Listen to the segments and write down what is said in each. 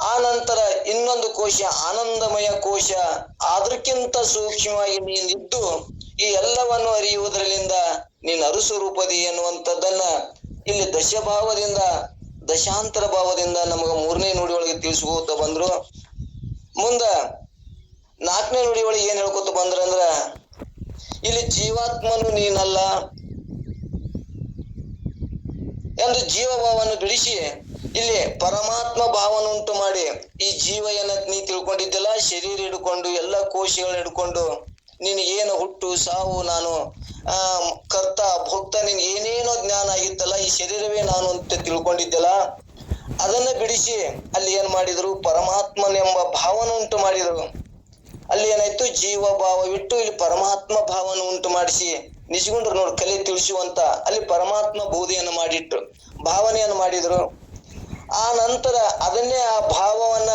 ಆ ನಂತರ ಇನ್ನೊಂದು ಕೋಶ, ಆನಂದಮಯ ಕೋಶ ಅದಕ್ಕಿಂತ ಸೂಕ್ಷ್ಮವಾಗಿ ನೀನಿದ್ದು ಈ ಎಲ್ಲವನ್ನು ಅರಿಯುವುದರಿಂದ ನೀನು ರೂಪದಿ ಎನ್ನುವಂಥದ್ದನ್ನ ಇಲ್ಲಿ ದಶಭಾವದಿಂದ, ದಶಾಂತರ ಭಾವದಿಂದ ನಮಗ ಮೂರನೇ ನುಡಿ ಒಳಗೆ ತಿಳಿಸ್ಕೋತ ಬಂದ್ರು. ಮುಂದ ನಾಲ್ಕನೇ ನುಡಿ ಒಳಗೆ ಏನ್ ಹೇಳ್ಕೊತ ಬಂದ್ರ ಅಂದ್ರ, ಇಲ್ಲಿ ಜೀವಾತ್ಮನು ನೀನಲ್ಲ ಎಂದು ಜೀವಭಾವವನ್ನು ಬಿಡಿಸಿ ಇಲ್ಲಿ ಪರಮಾತ್ಮ ಭಾವನ ಉಂಟು ಮಾಡಿ ಈ ಜೀವ ಏನ ನೀ ತಿಳ್ಕೊಂಡಿದ್ದೆಲ್ಲ ಶರೀರ ಹಿಡ್ಕೊಂಡು ಎಲ್ಲ ಕೋಶಗಳನ್ನ ಹಿಡ್ಕೊಂಡು ನೀನ್ ಏನು ಹುಟ್ಟು, ಸಾವು, ನಾನು, ಆ, ಕರ್ತ, ಭಕ್ತ, ನಿನ್ ಏನೇನೋ ಜ್ಞಾನ ಆಗಿತ್ತಲ್ಲ, ಈ ಶರೀರವೇ ನಾನು ಅಂತ ತಿಳ್ಕೊಂಡಿದ್ದೆಲ್ಲ ಅದನ್ನ ಬಿಡಿಸಿ ಅಲ್ಲಿ ಏನ್ ಮಾಡಿದ್ರು? ಪರಮಾತ್ಮನೆಂಬ ಭಾವನ ಉಂಟು ಮಾಡಿದ್ರು. ಅಲ್ಲಿ ಏನಾಯ್ತು? ಜೀವ ಭಾವ ಇಟ್ಟು ಇಲ್ಲಿ ಪರಮಾತ್ಮ ಭಾವನ ಉಂಟು ಮಾಡಿಸಿ ನಿಜಗೊಂಡ್ರು ನೋಡಿ ಕಲೆ ತಿಳಿಸುವಂತ ಅಲ್ಲಿ ಪರಮಾತ್ಮ ಬೋಧೆಯನ್ನು ಮಾಡಿಟ್ರು ಭಾವನೆಯನ್ನು ಮಾಡಿದ್ರು. ಆ ನಂತರ ಅದನ್ನೇ ಆ ಭಾವವನ್ನ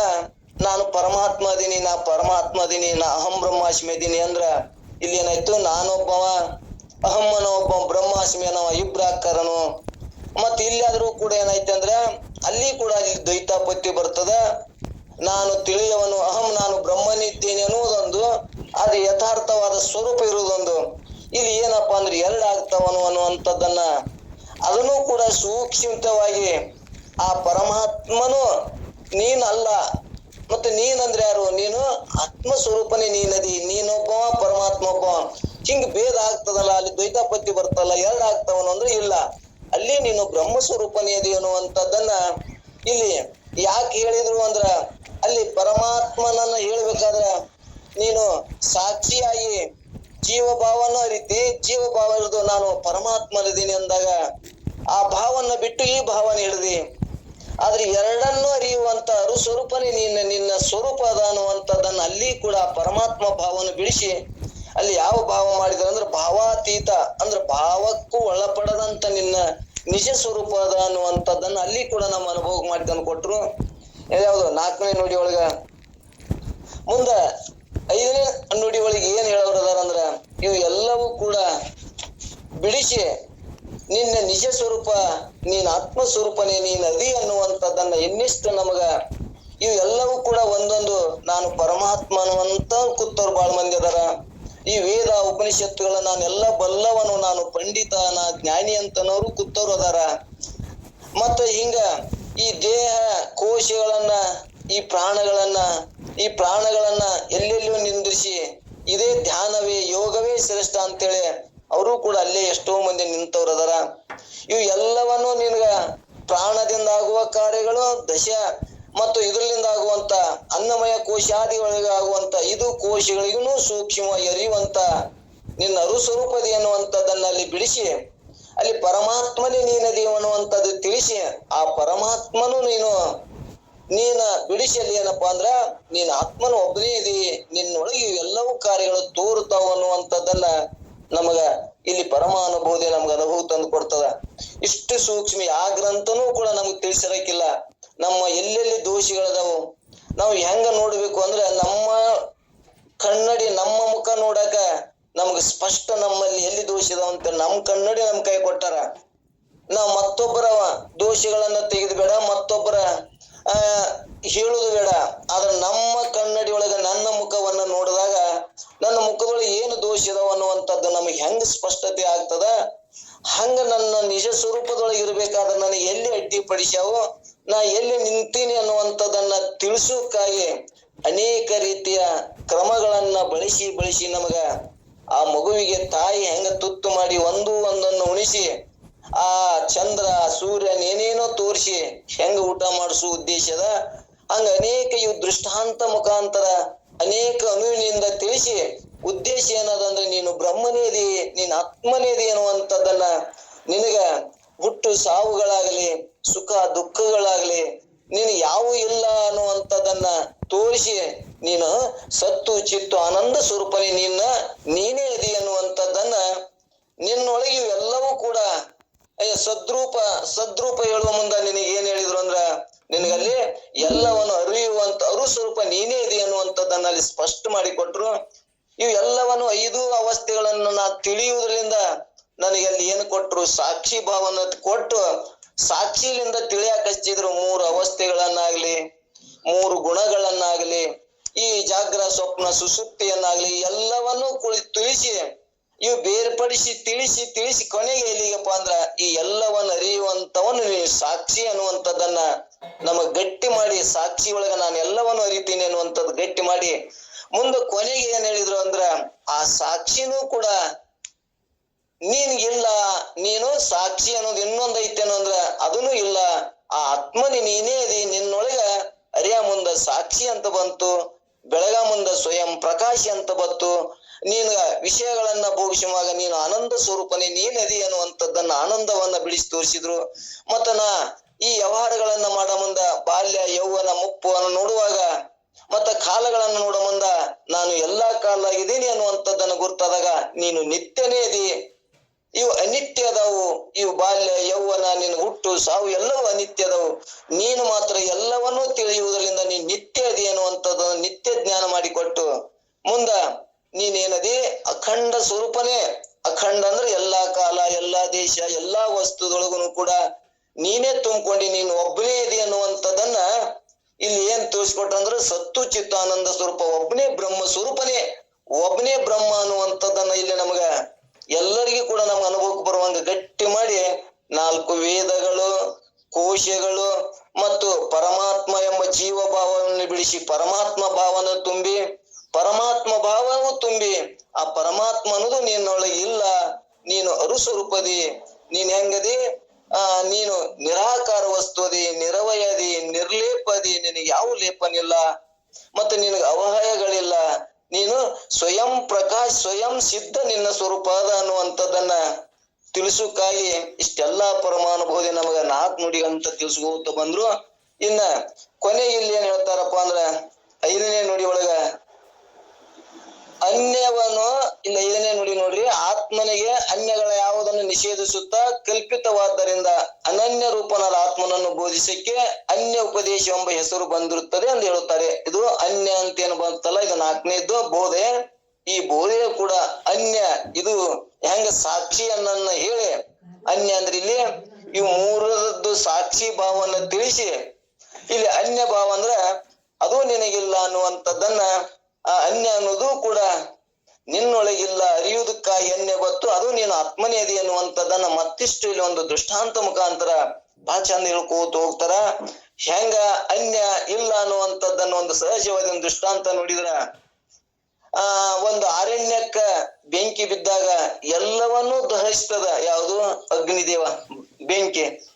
ನಾನು ಪರಮಾತ್ಮ ಅದೀನಿ, ನಾ ಪರಮಾತ್ಮ ಅದೀನಿ, ನಾ ಅಹಂ ಬ್ರಹ್ಮಾಸ್ಮಿ ಅದೀನಿ ಅಂದ್ರ ಇಲ್ಲಿ ಏನಾಯ್ತು ನಾನೊಬ್ಬವ ಅಹಮ್ಮನ ಒಬ್ಬ ಬ್ರಹ್ಮಾಸ್ಮಿ ಅನ್ನೋ ಇಬ್ರಾಕರನು. ಮತ್ ಇಲ್ಲಾದ್ರೂ ಕೂಡ ಏನಾಯ್ತು ಅಂದ್ರ ಅಲ್ಲಿ ಕೂಡ ದ್ವೈತಾಪತ್ತಿ ಬರ್ತದ. ನಾನು ತಿಳಿಯವನು, ಅಹಂ ನಾನು ಬ್ರಹ್ಮನಿದ್ದೇನೆ ಅನ್ನುವುದೊಂದು ಅದು ಯಥಾರ್ಥವಾದ ಸ್ವರೂಪ ಇರುವುದೊಂದು. ಇಲ್ಲಿ ಏನಪ್ಪಾ ಅಂದ್ರೆ ಎರಡಾಗ್ತವನು ಅನ್ನುವಂಥದ್ದನ್ನ. ಅದನ್ನು ಕೂಡ ಸೂಕ್ಷ್ಮವಾಗಿ ಆ ಪರಮಾತ್ಮನು ನೀನಲ್ಲ. ಮತ್ತೆ ನೀನಂದ್ರೆ ಯಾರು? ನೀನು ಆತ್ಮ ಸ್ವರೂಪನೇ ನೀನದಿ. ನೀನೊಬ್ಬವ ಪರಮಾತ್ಮ ಒಬ್ಬ ಹಿಂಗ್ ಭೇದ ಆಗ್ತದಲ್ಲ, ಅಲ್ಲಿ ದ್ವೈತಾಪತ್ತಿ ಬರ್ತಲ್ಲ, ಎರಡು ಆಗ್ತಾವನು ಅಂದ್ರೆ ಇಲ್ಲ. ಅಲ್ಲಿ ನೀನು ಬ್ರಹ್ಮ ಸ್ವರೂಪನೇ ಅದಿ ಅನ್ನುವಂಥದ್ದನ್ನ ಇಲ್ಲಿ ಯಾಕೆ ಹೇಳಿದ್ರು ಅಂದ್ರ, ಅಲ್ಲಿ ಪರಮಾತ್ಮನನ್ನ ಹೇಳ್ಬೇಕಾದ್ರ ನೀನು ಸಾಕ್ಷಿಯಾಗಿ ಜೀವಭಾವನ ಅರಿತಿ. ಜೀವಭಾವ ಹಿಡಿದು ನಾನು ಪರಮಾತ್ಮನಿದ್ದೀನಿ ಅಂದಾಗ, ಆ ಭಾವನ ಬಿಟ್ಟು ಈ ಭಾವನ ಹಿಡಿದಿ ಆದ್ರೆ ಎರಡನ್ನು ಅರಿಯುವಂತ ಅರು ಸ್ವರೂಪನೇ ನಿನ್ನ ನಿನ್ನ ಸ್ವರೂಪ ಅದ ಅನ್ನುವಂಥದ್ದನ್ನ ಅಲ್ಲಿ ಕೂಡ ಪರಮಾತ್ಮ ಭಾವವನ್ನು ಬಿಡಿಸಿ, ಅಲ್ಲಿ ಯಾವ ಭಾವ ಮಾಡಿದ್ರು ಅಂದ್ರೆ ಭಾವಾತೀತ, ಅಂದ್ರೆ ಭಾವಕ್ಕೂ ಒಳಪಡದಂತ ನಿನ್ನ ನಿಜ ಸ್ವರೂಪ ಅದ ಅನ್ನುವಂಥದ್ದನ್ನ ಅಲ್ಲಿ ಕೂಡ ನಮ್ಮ ಅನುಭವ ಮಾಡಿ ಕೊಟ್ರು. ಯಾವ್ದು? ನಾಲ್ಕನೇ ನುಡಿ ಒಳಗ? ಮುಂದ ಐದನೇ ನುಡಿ ಒಳಗೆ ಏನ್ ಹೇಳೋರು ಅದಾರ ಅಂದ್ರ ಇವು ಎಲ್ಲವೂ ಕೂಡ ಬಿಡಿಸಿ ನಿನ್ನ ನಿಜ ಸ್ವರೂಪ, ನೀನ್ ಆತ್ಮ ಸ್ವರೂಪನೇ ನೀನ್ ಅದಿ ಅನ್ನುವಂಥದ್ದನ್ನ ಇನ್ನಿಷ್ಟು ನಮಗ ಇವೆಲ್ಲವೂ ಕೂಡ ಒಂದೊಂದು ನಾನು ಪರಮಾತ್ಮ ಅನ್ನುವಂತ ಕೂತವ್ರು ಬಾಳ್ ಮಂದಿ ಅದಾರ. ಈ ವೇದ ಉಪನಿಷತ್ತುಗಳ ನಾನೆಲ್ಲ ಬಲ್ಲವನು, ನಾನು ಪಂಡಿತ ನಾ ಜ್ಞಾನಿ ಅಂತನವರು ಕೂತವ್ರು ಅದಾರ. ಮತ್ತ ಹಿಂಗ ಈ ದೇಹ ಕೋಶಗಳನ್ನ, ಈ ಪ್ರಾಣಗಳನ್ನ ಈ ಪ್ರಾಣಗಳನ್ನ ಎಲ್ಲೆಲ್ಲೂ ನಿಂದ್ರಿಸಿ, ಇದೇ ಧ್ಯಾನವೇ ಯೋಗವೇ ಶ್ರೇಷ್ಠ ಅಂತೇಳಿ ಅವರು ಕೂಡ ಅಲ್ಲೇ ಎಷ್ಟೋ ಮಂದಿ ನಿಂತವ್ರು ಅದಾರ ಇವು ಎಲ್ಲವನ್ನು ನಿನ್ಗ ಪ್ರಾಣದಿಂದ ಆಗುವ ಕಾರ್ಯಗಳು, ದಶ ಮತ್ತು ಇದರಿಂದ ಆಗುವಂತ ಅನ್ನಮಯ ಕೋಶಾದಿ ಒಳಗೆ ಆಗುವಂತ ಇದು ಕೋಶಗಳಿಗೂ ಸೂಕ್ಷ್ಮ ಎರಿಯುವಂತ ನಿನ್ನ ಅರುಸ್ವರೂಪದಿ ಅನ್ನುವಂಥದ್ದನ್ನ ಅಲ್ಲಿ ಬಿಡಿಸಿ, ಅಲ್ಲಿ ಪರಮಾತ್ಮನೇ ನೀನದಿ ಅನ್ನುವಂಥದ್ದು ತಿಳಿಸಿ, ಆ ಪರಮಾತ್ಮನು ನೀನು, ನೀನ ಬಿಡಿಸಲಿ ಏನಪ್ಪಾ ಅಂದ್ರ ನೀನ್ ಆತ್ಮನು ಒಬ್ಬನೇ ಇದೆ ನಿನ್ನೊಳಗೆ ಎಲ್ಲವೂ ಕಾರ್ಯಗಳು ತೋರುತ್ತಾವ ಅನ್ನುವಂಥದ್ದನ್ನ ನಮಗ ಇಲ್ಲಿ ಪರಮಾನುಭೂತಿ ನಮ್ಗೆ ಅನುಭವ ತಂದು ಕೊಡ್ತದ. ಇಷ್ಟು ಸೂಕ್ಷ್ಮ ಯಾವ ಗ್ರಂಥನೂ ಕೂಡ ನಮ್ಗೆ ತಿಳಿಸಿರಕ್ಕಿಲ್ಲ ನಮ್ಮ ಎಲ್ಲೆಲ್ಲಿ ದೋಷಿಗಳದಾವು, ನಾವು ಹೆಂಗ ನೋಡ್ಬೇಕು ಅಂದ್ರೆ ನಮ್ಮ ಕನ್ನಡಿ ನಮ್ಮ ಮುಖ ನೋಡಕ ನಮ್ಗೆ ಸ್ಪಷ್ಟ ನಮ್ಮಲ್ಲಿ ಎಲ್ಲಿ ದೋಷ ಅಂತ ನಮ್ ಕನ್ನಡಿ ನಮ್ ಕೈ ಕೊಟ್ಟಾರ. ನಾವು ಮತ್ತೊಬ್ಬರ ದೋಷಗಳನ್ನ ತೆಗೆದ್ಬೇಡ, ಮತ್ತೊಬ್ಬರ, ಆ ಹೇಳುದು ಬೇಡ. ಆದ್ರೆ ನಮ್ಮ ಕನ್ನಡಿ ಒಳಗ ನನ್ನ ಮುಖವನ್ನ ನೋಡಿದಾಗ ನನ್ನ ಮುಖದೊಳಗೆ ಏನು ದೋಷ ಇದಾವ ಅನ್ನುವಂಥದ್ದು ನಮಗೆ ಹೆಂಗ್ ಸ್ಪಷ್ಟತೆ ಆಗ್ತದ? ಹಂಗ ನನ್ನ ನಿಜ ಸ್ವರೂಪದೊಳಗೆ ಇರ್ಬೇಕಾದ್ರೆ ನನಗೆ ಎಲ್ಲಿ ಅಡ್ಡಿಪಡಿಸ್ಯಾವೋ ನಾ ಎಲ್ಲಿ ನಿಂತೀನಿ ಅನ್ನುವಂಥದ್ದನ್ನ ತಿಳಿಸೋಕ್ಕಾಗಿ ಅನೇಕ ರೀತಿಯ ಕ್ರಮಗಳನ್ನ ಬಳಸಿ ಬಳಸಿ ನಮಗ ಆ ಮಗುವಿಗೆ ತಾಯಿ ಹೆಂಗ ತುತ್ತು ಮಾಡಿ ಒಂದು ಒಂದನ್ನು ಉಣಿಸಿ, ಆ ಚಂದ್ರ, ಸೂರ್ಯನ್ ಏನೇನೋ ತೋರಿಸಿ ಹೆಂಗ ಊಟ ಮಾಡಿಸೋ ಉದ್ದೇಶದ ಹಂಗ ಅನೇಕ ಇವು ದೃಷ್ಟಾಂತ ಮುಖಾಂತರ ಅನೇಕ ಅನುವಿನಿಂದ ತಿಳಿಸಿ ಉದ್ದೇಶ ಏನದಂದ್ರೆ ನೀನು ಬ್ರಹ್ಮನೇದಿ, ನೀನ್ ಆತ್ಮನೇದಿ ಅನ್ನುವಂಥದ್ದನ್ನ ನಿನಗ ಹುಟ್ಟು ಸಾವುಗಳಾಗಲಿ, ಸುಖ ದುಃಖಗಳಾಗಲಿ, ನೀನು ಯಾವ ಇಲ್ಲ ಅನ್ನುವಂಥದ್ದನ್ನ ತೋರಿಸಿ ನೀನು ಸತ್ತು, ಚಿತ್ತು, ಆನಂದ ಸ್ವರೂಪನೇ ನಿನ್ನ ನೀನೇ ಅದಿ ಅನ್ನುವಂಥದ್ದನ್ನ ನಿನ್ನೊಳಗೆ ಇವೆಲ್ಲವೂ ಕೂಡ ಅಯ್ಯ ಸದ್ರೂಪ ಸದ್ರೂಪ ಹೇಳುವ ಮುಂದ ನಿನಗೆ ಏನ್ ಹೇಳಿದ್ರು ಅಂದ್ರ ನಿನಗಲ್ಲಿ ಎಲ್ಲವನ್ನು ಅರಿಯುವಂತ, ಅರು ಸ್ವರೂಪ ನೀನೇ ಇದೆ ಅನ್ನುವಂಥದ್ದನ್ನ ಅಲ್ಲಿ ಸ್ಪಷ್ಟ ಮಾಡಿಕೊಟ್ರು. ಇವು ಎಲ್ಲವನ್ನು ಐದು ಅವಸ್ಥೆಗಳನ್ನು ನಾ ತಿಳಿಯುವುದರಿಂದ ನನಗೆ ಅಲ್ಲಿ ಏನು ಕೊಟ್ರು? ಸಾಕ್ಷಿ ಭಾವನ ಕೊಟ್ಟು ಸಾಕ್ಷಿಲಿಂದ ತಿಳಿಯಾಕ ಹಚ್ಚಿದ್ರು ಮೂರು ಅವಸ್ಥೆಗಳನ್ನಾಗ್ಲಿ, ಮೂರು ಗುಣಗಳನ್ನಾಗ್ಲಿ, ಈ ಜಾಗ್ರ ಸ್ವಪ್ನ ಸುಸುಪ್ತಿಯನ್ನಾಗ್ಲಿ ಎಲ್ಲವನ್ನೂ ಕುಳಿ ತಿಳಿಸಿ, ಇವು ಬೇರ್ಪಡಿಸಿ, ತಿಳಿಸಿ ತಿಳಿಸಿ ಕೊನೆಗೆ ಎಲ್ಲಿಗಪ್ಪ ಅಂದ್ರ ಈ ಎಲ್ಲವನ್ನು ಅರಿಯುವಂತವನು ಸಾಕ್ಷಿ ಅನ್ನುವಂಥದ್ದನ್ನ ನಮಗ್ ಗಟ್ಟಿ ಮಾಡಿ, ಸಾಕ್ಷಿ ಒಳಗ ನಾನು ಎಲ್ಲವನ್ನು ಅರಿತೀನಿ ಅನ್ನುವಂಥದ್ದು ಗಟ್ಟಿ ಮಾಡಿ, ಮುಂದೆ ಕೊನೆಗೆ ಏನ್ ಹೇಳಿದ್ರು ಅಂದ್ರ, ಆ ಸಾಕ್ಷಿನೂ ಕೂಡ ನೀನ್ಗಿಲ್ಲ ನೀನು ಸಾಕ್ಷಿ ಅನ್ನೋದು ಇನ್ನೊಂದ್ ಐತೆ ಅಂದ್ರ ಅದನ್ನು ಇಲ್ಲ. ಆ ಆತ್ಮನಿ ನೀನೇ ಅದಿ, ನಿನ್ನೊಳಗ ಅರಿಯ ಮುಂದ ಸಾಕ್ಷಿ ಅಂತ ಬಂತು, ಬೆಳಗ ಮುಂದ ಸ್ವಯಂ ಪ್ರಕಾಶಿ ಅಂತ ಬಂತು. ನೀನು ವಿಷಯಗಳನ್ನ ಭೋಗಿಸುವಾಗ ನೀನು ಆನಂದ ಸ್ವರೂಪನೇ ನೀನದಿ ಅನ್ನುವಂಥದ್ದನ್ನ ಆನಂದವನ್ನ ಬಿಡಿಸಿ ತೋರಿಸಿದ್ರು. ಮತ್ತ ನಾ ಈ ವ್ಯವಹಾರಗಳನ್ನ ಮಾಡ ಮುಂದ ಬಾಲ್ಯ ಯೌವನ ಮುಪ್ಪು ಅನ್ನು ನೋಡುವಾಗ ಮತ್ತ ಕಾಲಗಳನ್ನು ನೋಡ ಮುಂದ ನಾನು ಎಲ್ಲಾ ಕಾಲ ಇದ್ದೀನಿ ಅನ್ನುವಂಥದ್ದನ್ನು ಗುರ್ತಾದಾಗ ನೀನು ನಿತ್ಯನೇ ಇದೆ ಇವು ಅನಿತ್ಯ ಅದಾವು. ಇವು ಬಾಲ್ಯ ಯೌವನ, ನಿನ್ನ ಹುಟ್ಟು, ಸಾವು ಎಲ್ಲವೂ ಅನಿತ್ಯದವು ನೀನು ಮಾತ್ರ ಎಲ್ಲವನ್ನೂ ತಿಳಿಯುವುದರಿಂದ ನೀನ್ ನಿತ್ಯ ಇದೆ ಅನ್ನುವಂಥದ್ದು ನಿತ್ಯ ಜ್ಞಾನ ಮಾಡಿಕೊಟ್ಟು ಮುಂದ ನೀನೇನದಿ? ಅಖಂಡ ಸ್ವರೂಪನೇ. ಅಖಂಡ ಅಂದ್ರೆ ಎಲ್ಲಾ ಕಾಲ, ಎಲ್ಲಾ ದೇಶ, ಎಲ್ಲಾ ವಸ್ತುದೊಳಗೂ ಕೂಡ ನೀನೇ ತುಂಬಿಕೊಂಡಿ, ನೀನು ಒಬ್ಬನೇ ಇದೆ ಅನ್ನುವಂಥದ್ದನ್ನ ಇಲ್ಲಿ ಏನ್ ತಿಳಿಸ್ಕೊಟ್ರಂದ್ರೆ ಸತ್ತು ಚಿತ್ತಾನಂದ ಸ್ವರೂಪ, ಒಬ್ಬನೇ ಬ್ರಹ್ಮ ಸ್ವರೂಪನೇ, ಒಬ್ಬನೇ ಬ್ರಹ್ಮ ಅನ್ನುವಂಥದ್ದನ್ನ ಇಲ್ಲಿ ನಮಗ ಎಲ್ಲರಿಗೂ ಕೂಡ ನಮ್ಗೆ ಅನುಭವಕ್ಕೆ ಬರುವಂಗ ಗಟ್ಟಿ ಮಾಡಿ ನಾಲ್ಕು ವೇದಗಳು, ಕೋಶಗಳು ಮತ್ತು ಪರಮಾತ್ಮ ಎಂಬ ಜೀವ ಭಾವವನ್ನು ಬಿಡಿಸಿ, ಪರಮಾತ್ಮ ಭಾವನ ತುಂಬಿ, ಪರಮಾತ್ಮ ಭಾವವು ತುಂಬಿ, ಆ ಪರಮಾತ್ಮ ಅನ್ನೋದು ನಿನ್ನೊಳಗೆ ಇಲ್ಲ, ನೀನು ಅರುಸ್ವರೂಪದಿ, ನೀನ್ ಹೆಂಗದಿ? ಆ, ನೀನು ನಿರಾಕಾರ ವಸ್ತುದಿ ನಿರವಯದಿ, ನಿರ್ಲೇಪದಿ, ನಿನಗೆ ಯಾವ ಲೇಪನಿಲ್ಲ ಮತ್ತೆ ನಿನಗೆ ಅವಹಯಗಳಿಲ್ಲ. ನೀನು ಸ್ವಯಂ ಪ್ರಕಾಶ್, ಸ್ವಯಂ ಸಿದ್ಧ ನಿನ್ನ ಸ್ವರೂಪ ಅದ ಅನ್ನುವಂಥದ್ದನ್ನ ತಿಳಿಸುಕ್ಕಾಗಿ ಇಷ್ಟೆಲ್ಲಾ ಪರಮಾನುಭೂತಿ ನಮಗ ನಾಲ್ಕು ನುಡಿ ಅಂತ ತಿಳಿಸ್ಕೋತ ಬಂದ್ರು. ಇನ್ನ ಕೊನೆ ಇಲ್ಲಿ ಏನ್ ಹೇಳ್ತಾರಪ್ಪ ಅಂದ್ರ ಐದನೇ ನುಡಿ ಒಳಗ ಅನ್ಯವನ್ನು ಇಲ್ಲ ಇದನ್ನೇ ನುಡಿ ನೋಡ್ರಿ, ಆತ್ಮನಿಗೆ ಅನ್ಯಗಳ ಯಾವುದನ್ನು ನಿಷೇಧಿಸುತ್ತಾ ಕಲ್ಪಿತವಾದ್ದರಿಂದ ಅನನ್ಯ ರೂಪನಾದ ಆತ್ಮನನ್ನು ಬೋಧಿಸಕ್ಕೆ ಅನ್ಯ ಉಪದೇಶ ಎಂಬ ಹೆಸರು ಬಂದಿರುತ್ತದೆ ಅಂತ ಹೇಳುತ್ತಾರೆ. ಇದು ಅನ್ಯ ಅಂತ ಏನು ಬಂತಲ್ಲ, ಇದು ನಾಲ್ಕನೇದ್ದು ಬೋಧೆ. ಈ ಬೋಧೆ ಕೂಡ ಅನ್ಯ, ಇದು ಹೆಂಗ ಸಾಕ್ಷಿಯನ್ನ ಹೇಳಿ, ಅನ್ಯ ಅಂದ್ರೆ ಇಲ್ಲಿ ಈ ಮೂರದ್ದು ಸಾಕ್ಷಿ ಭಾವವನ್ನು ತಿಳಿಸಿ, ಇಲ್ಲಿ ಅನ್ಯ ಭಾವ ಅಂದ್ರ ಅದು ನಿನಗಿಲ್ಲ ಅನ್ನುವಂಥದ್ದನ್ನ ಆ ಅನ್ಯ ಅನ್ನೋದು ಕೂಡ ನಿನ್ನೊಳಗಿಲ್ಲ, ಅರಿಯುವುದಕ್ಕಾಗಿ ಅನ್ಯ ಬತ್ತು, ಅದು ನೀನು ಆತ್ಮನೇ ಅದಿ ಅನ್ನುವಂಥದ್ದನ್ನ ಮತ್ತಿಷ್ಟು ಇಲ್ಲಿ ಒಂದು ದೃಷ್ಟಾಂತ ಮುಖಾಂತರ ಬಹಳ ಚಂದ ಹೇಳ್ಕೋತ ಹೋಗ್ತಾರ? ಹೆಂಗ ಅನ್ಯ ಇಲ್ಲ ಅನ್ನುವಂಥದ್ದನ್ನ ಒಂದು ಸಹಜವಾದ ಒಂದು ದೃಷ್ಟಾಂತ ನೋಡಿದ್ರ, ಆ, ಒಂದು ಅರಣ್ಯಕ್ಕ ಬೆಂಕಿ ಬಿದ್ದಾಗ ಎಲ್ಲವನ್ನೂ ದಹಿಸ್ತದ, ಯಾವುದು? ಅಗ್ನಿದೇವ ಬೆಂಕಿ.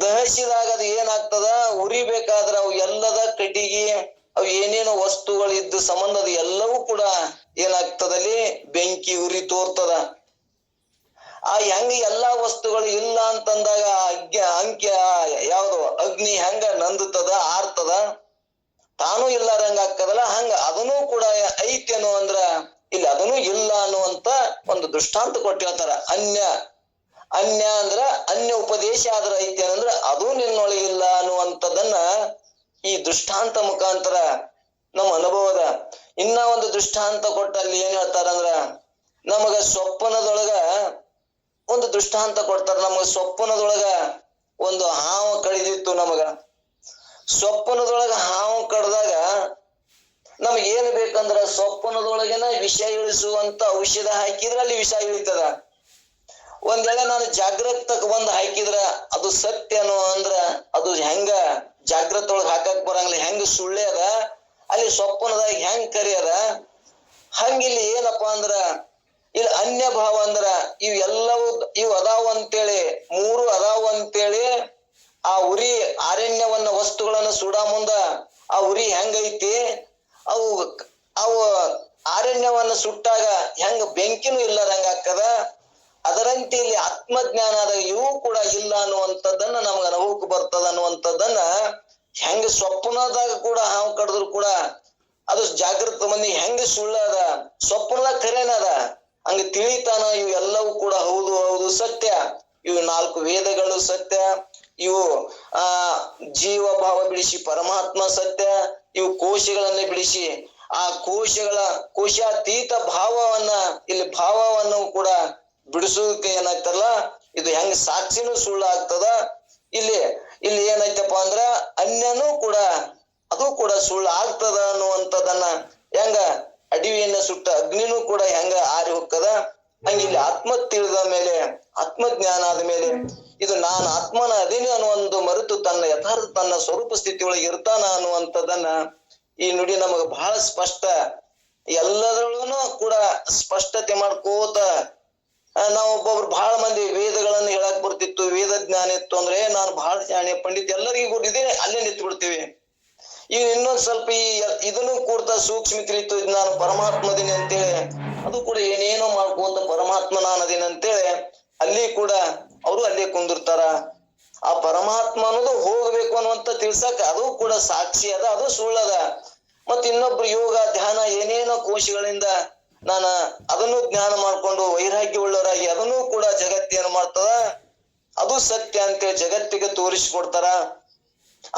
ದಹಿಸಿದಾಗ ಅದು ಏನಾಗ್ತದ? ಉರಿಬೇಕಾದ್ರ ಅವು ಎಲ್ಲದ ಕಟ್ಟಿಗೆ ಅವು ಏನೇನು ವಸ್ತುಗಳು ಇದ್ದ ಸಂಬಂಧ ಎಲ್ಲವೂ ಕೂಡ ಏನಾಗ್ತದಲ್ಲಿ ಬೆಂಕಿ ಉರಿ ತೋರ್ತದ. ಆ ಹೆಂಗ ಎಲ್ಲಾ ವಸ್ತುಗಳು ಇಲ್ಲ ಅಂತಂದಾಗ ಅಂಕ್ಯ ಯಾವ್ದು, ಅಗ್ನಿ ಹೆಂಗ ನಂದುತ್ತದ, ಆರ್ತದ? ತಾನು ಇಲ್ಲಾರಂಗ ಆಗ್ತದಲ್ಲ? ಹಂಗ ಅದನ್ನೂ ಕೂಡ ಐತೇನು ಅಂದ್ರ ಇಲ್ಲಿ ಅದನ್ನೂ ಇಲ್ಲ ಅನ್ನುವಂತ ಒಂದು ದೃಷ್ಟಾಂತ ಕೊಟ್ಟು ಅನ್ಯ ಅನ್ಯ ಅಂದ್ರ ಅನ್ಯ ಉಪದೇಶ ಆದ್ರ ಐತೇನಂದ್ರ ಅದು ನಿನ್ನೊಳಗಿಲ್ಲ ಅನ್ನುವಂಥದ್ದನ್ನ ಈ ದೃಷ್ಟಾಂತ ಮುಖಾಂತರ ನಮ್ಮ ಅನುಭವದ ಇನ್ನ ಒಂದು ದೃಷ್ಟಾಂತ ಕೊಟ್ಟ ಅಲ್ಲಿ ಏನ್ ಹೇಳ್ತಾರಂದ್ರ ನಮಗ ಸ್ವಪ್ನದೊಳಗ ಒಂದು ದೃಷ್ಟಾಂತ ಕೊಡ್ತಾರ. ನಮಗ ಸ್ವಪ್ನದೊಳಗ ಒಂದು ಹಾವು ಕಡಿದಿತ್ತು ನಮಗ. ಸ್ವಪ್ನದೊಳಗ ಹಾವು ಕಡ್ದಾಗ ನಮಗೆ ಏನ್ ಬೇಕಂದ್ರ ಸ್ವಪ್ನದೊಳಗಿನ ವಿಷ ಇಳಿಸುವಂತ ಔಷಧ ಹಾಕಿದ್ರ ಅಲ್ಲಿ ವಿಷ ಇಳಿತದ. ಒಂದ್ ವೇಳೆ ನಾನು ಜಾಗ್ರತಕ್ ಬಂದ್ ಹಾಕಿದ್ರ ಅದು ಸತ್ಯನೋ ಅಂದ್ರ ಅದು ಹೆಂಗ ಜಾಗ್ರತ ಒಳಗ್ ಹಾಕಕ್ ಬರಂಗಿಲ್ಲ. ಹೆಂಗ ಸುಳ್ಳೆ ಅದ? ಅಲ್ಲಿ ಸ್ವಪ್ನದಾಗ ಹೆಂಗ್ ಕರಿ ಅದ? ಹಂಗಿಲ್ಲಿ ಏನಪ್ಪಾ ಅಂದ್ರ, ಇಲ್ಲಿ ಅನ್ಯ ಭಾವ ಅಂದ್ರ, ಇವ್ ಎಲ್ಲವೂ ಇವ್ ಅದಾವ ಅಂತೇಳಿ, ಮೂರು ಅದಾವ ಅಂತೇಳಿ, ಆ ಉರಿ ಅರಣ್ಯವನ್ನ ವಸ್ತುಗಳನ್ನ ಸುಡ ಮುಂದ ಆ ಉರಿ ಹೆಂಗೈತಿ? ಅವು ಅವು ಅರಣ್ಯವನ್ನ ಸುಟ್ಟಾಗ ಹೆಂಗ ಬೆಂಕಿನೂ ಇಲ್ಲದಂಗ ಆಗ್ತದ? ಅದರಂತೆ ಇಲ್ಲಿ ಆತ್ಮಜ್ಞಾನ ಅದ ಇವು ಕೂಡ ಇಲ್ಲ ಅನ್ನುವಂಥದ್ದನ್ನ ನಮ್ಗೆ ಅನುಭವಕ್ಕೆ ಬರ್ತದ ಅನ್ನುವಂಥದ್ದನ್ನ ಹೆಂಗ ಸ್ವಪ್ನದಾಗ ಕೂಡ ಹಾವು ಕಡಿದ್ರು ಕೂಡ ಅದು ಜಾಗೃತ ಮಂದಿ ಹೆಂಗ ಸುಳ್ಳದ? ಸ್ವಪ್ನದಾಗ ಖರೇನದ ಹಂಗ ತಿಳಿತಾನ ಇವು ಎಲ್ಲವೂ ಕೂಡ ಹೌದು ಹೌದು, ಸತ್ಯ. ಇವು ನಾಲ್ಕು ವೇದಗಳು ಸತ್ಯ. ಇವು, ಆ, ಜೀವ, ಭಾವ ಬಿಡಿಸಿ ಪರಮಾತ್ಮ ಸತ್ಯ. ಇವು ಕೋಶಗಳನ್ನ ಬಿಡಿಸಿ ಆ ಕೋಶಗಳ ಕೋಶಾತೀತ ಭಾವವನ್ನ, ಇಲ್ಲಿ ಭಾವವನ್ನು ಕೂಡ ಬಿಡಿಸೋದಕ್ಕೆ ಏನಾಗ್ತಲ್ಲ ಇದು ಹೆಂಗ್ ಸಾಕ್ಷಿನೂ ಸುಳ್ಳು ಆಗ್ತದ? ಇಲ್ಲಿ ಇಲ್ಲಿ ಏನೈತಪ್ಪ ಅಂದ್ರ ಅನ್ಯನೂ ಕೂಡ, ಅದು ಕೂಡ ಸುಳ್ಳು ಆಗ್ತದ ಅನ್ನುವಂಥದನ್ನ ಹೆಂಗ ಅಡವಿಯನ್ನ ಸುಟ್ಟ ಅಗ್ನಿನೂ ಕೂಡ ಹೆಂಗ ಆರಿ ಹೋಗ್ತದ? ಹಂಗ ಇಲ್ಲಿ ಆತ್ಮ ತಿಳಿದ ಮೇಲೆ, ಆತ್ಮಜ್ಞಾನ ಆದ ಮೇಲೆ ಇದು ನಾನು ಆತ್ಮನ ಅದೇನೆ ಅನ್ನೋ ಒಂದು ಮರೆತು ತನ್ನ ಯಥಾರ್ಥ ತನ್ನ ಸ್ವರೂಪ ಸ್ಥಿತಿ ಒಳಗೆ ಇರ್ತಾನ ಅನ್ನುವಂಥದ್ದನ್ನ ಈ ನುಡಿ ನಮಗ ಬಹಳ ಸ್ಪಷ್ಟ. ಎಲ್ಲದರಲ್ಲೂ ಕೂಡ ಸ್ಪಷ್ಟತೆ ಮಾಡ್ಕೋತ ನಾವು ಒಬ್ಬೊಬ್ರು ಬಹಳ ಮಂದಿ ವೇದಗಳನ್ನ ಹೇಳಕ್ ಬರ್ತಿತ್ತು, ವೇದ ಜ್ಞಾನ ಇತ್ತು ಅಂದ್ರೆ ನಾನು ಬಹಳ ಜಾಣೆ ಪಂಡಿತ್, ಎಲ್ಲರಿಗೂ ಇದೇ ಅಲ್ಲೇ ನಿಂತು ಬಿಡ್ತೀವಿ ಈಗ ಇನ್ನೊಂದ್ ಸ್ವಲ್ಪ ಈ ಇದನ್ನು ಕೂಡ ಸೂಕ್ಷ್ಮ ಇದು ನಾನು ಪರಮಾತ್ಮದಿನಿ ಅಂತೇಳಿ, ಅದು ಕೂಡ ಏನೇನೋ ಮಾಡ್ಕೊಂತ ಪರಮಾತ್ಮ ನಾನದಿನಿ ಅಂತೇಳಿ, ಅಲ್ಲಿ ಕೂಡ ಅವರು ಅಲ್ಲೇ ಕುಂದಿರ್ತಾರ. ಆ ಪರಮಾತ್ಮ ಅನ್ನೋದು ಹೋಗ್ಬೇಕು ಅನ್ನುವಂತ ತಿಳ್ಸಕ್ ಅದು ಕೂಡ ಸಾಕ್ಷಿ ಅದ, ಅದು ಸುಳ್ಳದ. ಮತ್ ಇನ್ನೊಬ್ರು ಯೋಗ, ಧ್ಯಾನ, ಏನೇನೋ ಕೋಶಗಳಿಂದ ನಾನು ಅದನ್ನು ಜ್ಞಾನ ಮಾಡ್ಕೊಂಡು ವೈರಾಗ್ಯ ಉಳ್ಳವರಾಗಿ ಅದನ್ನು ಕೂಡ ಜಗತ್ತೇನು ಮಾಡ್ತದ. ಅದು ಸತ್ಯ ಅಂತೇಳಿ ಜಗತ್ತಿಗೆ ತೋರಿಸಿಕೊಡ್ತಾರ.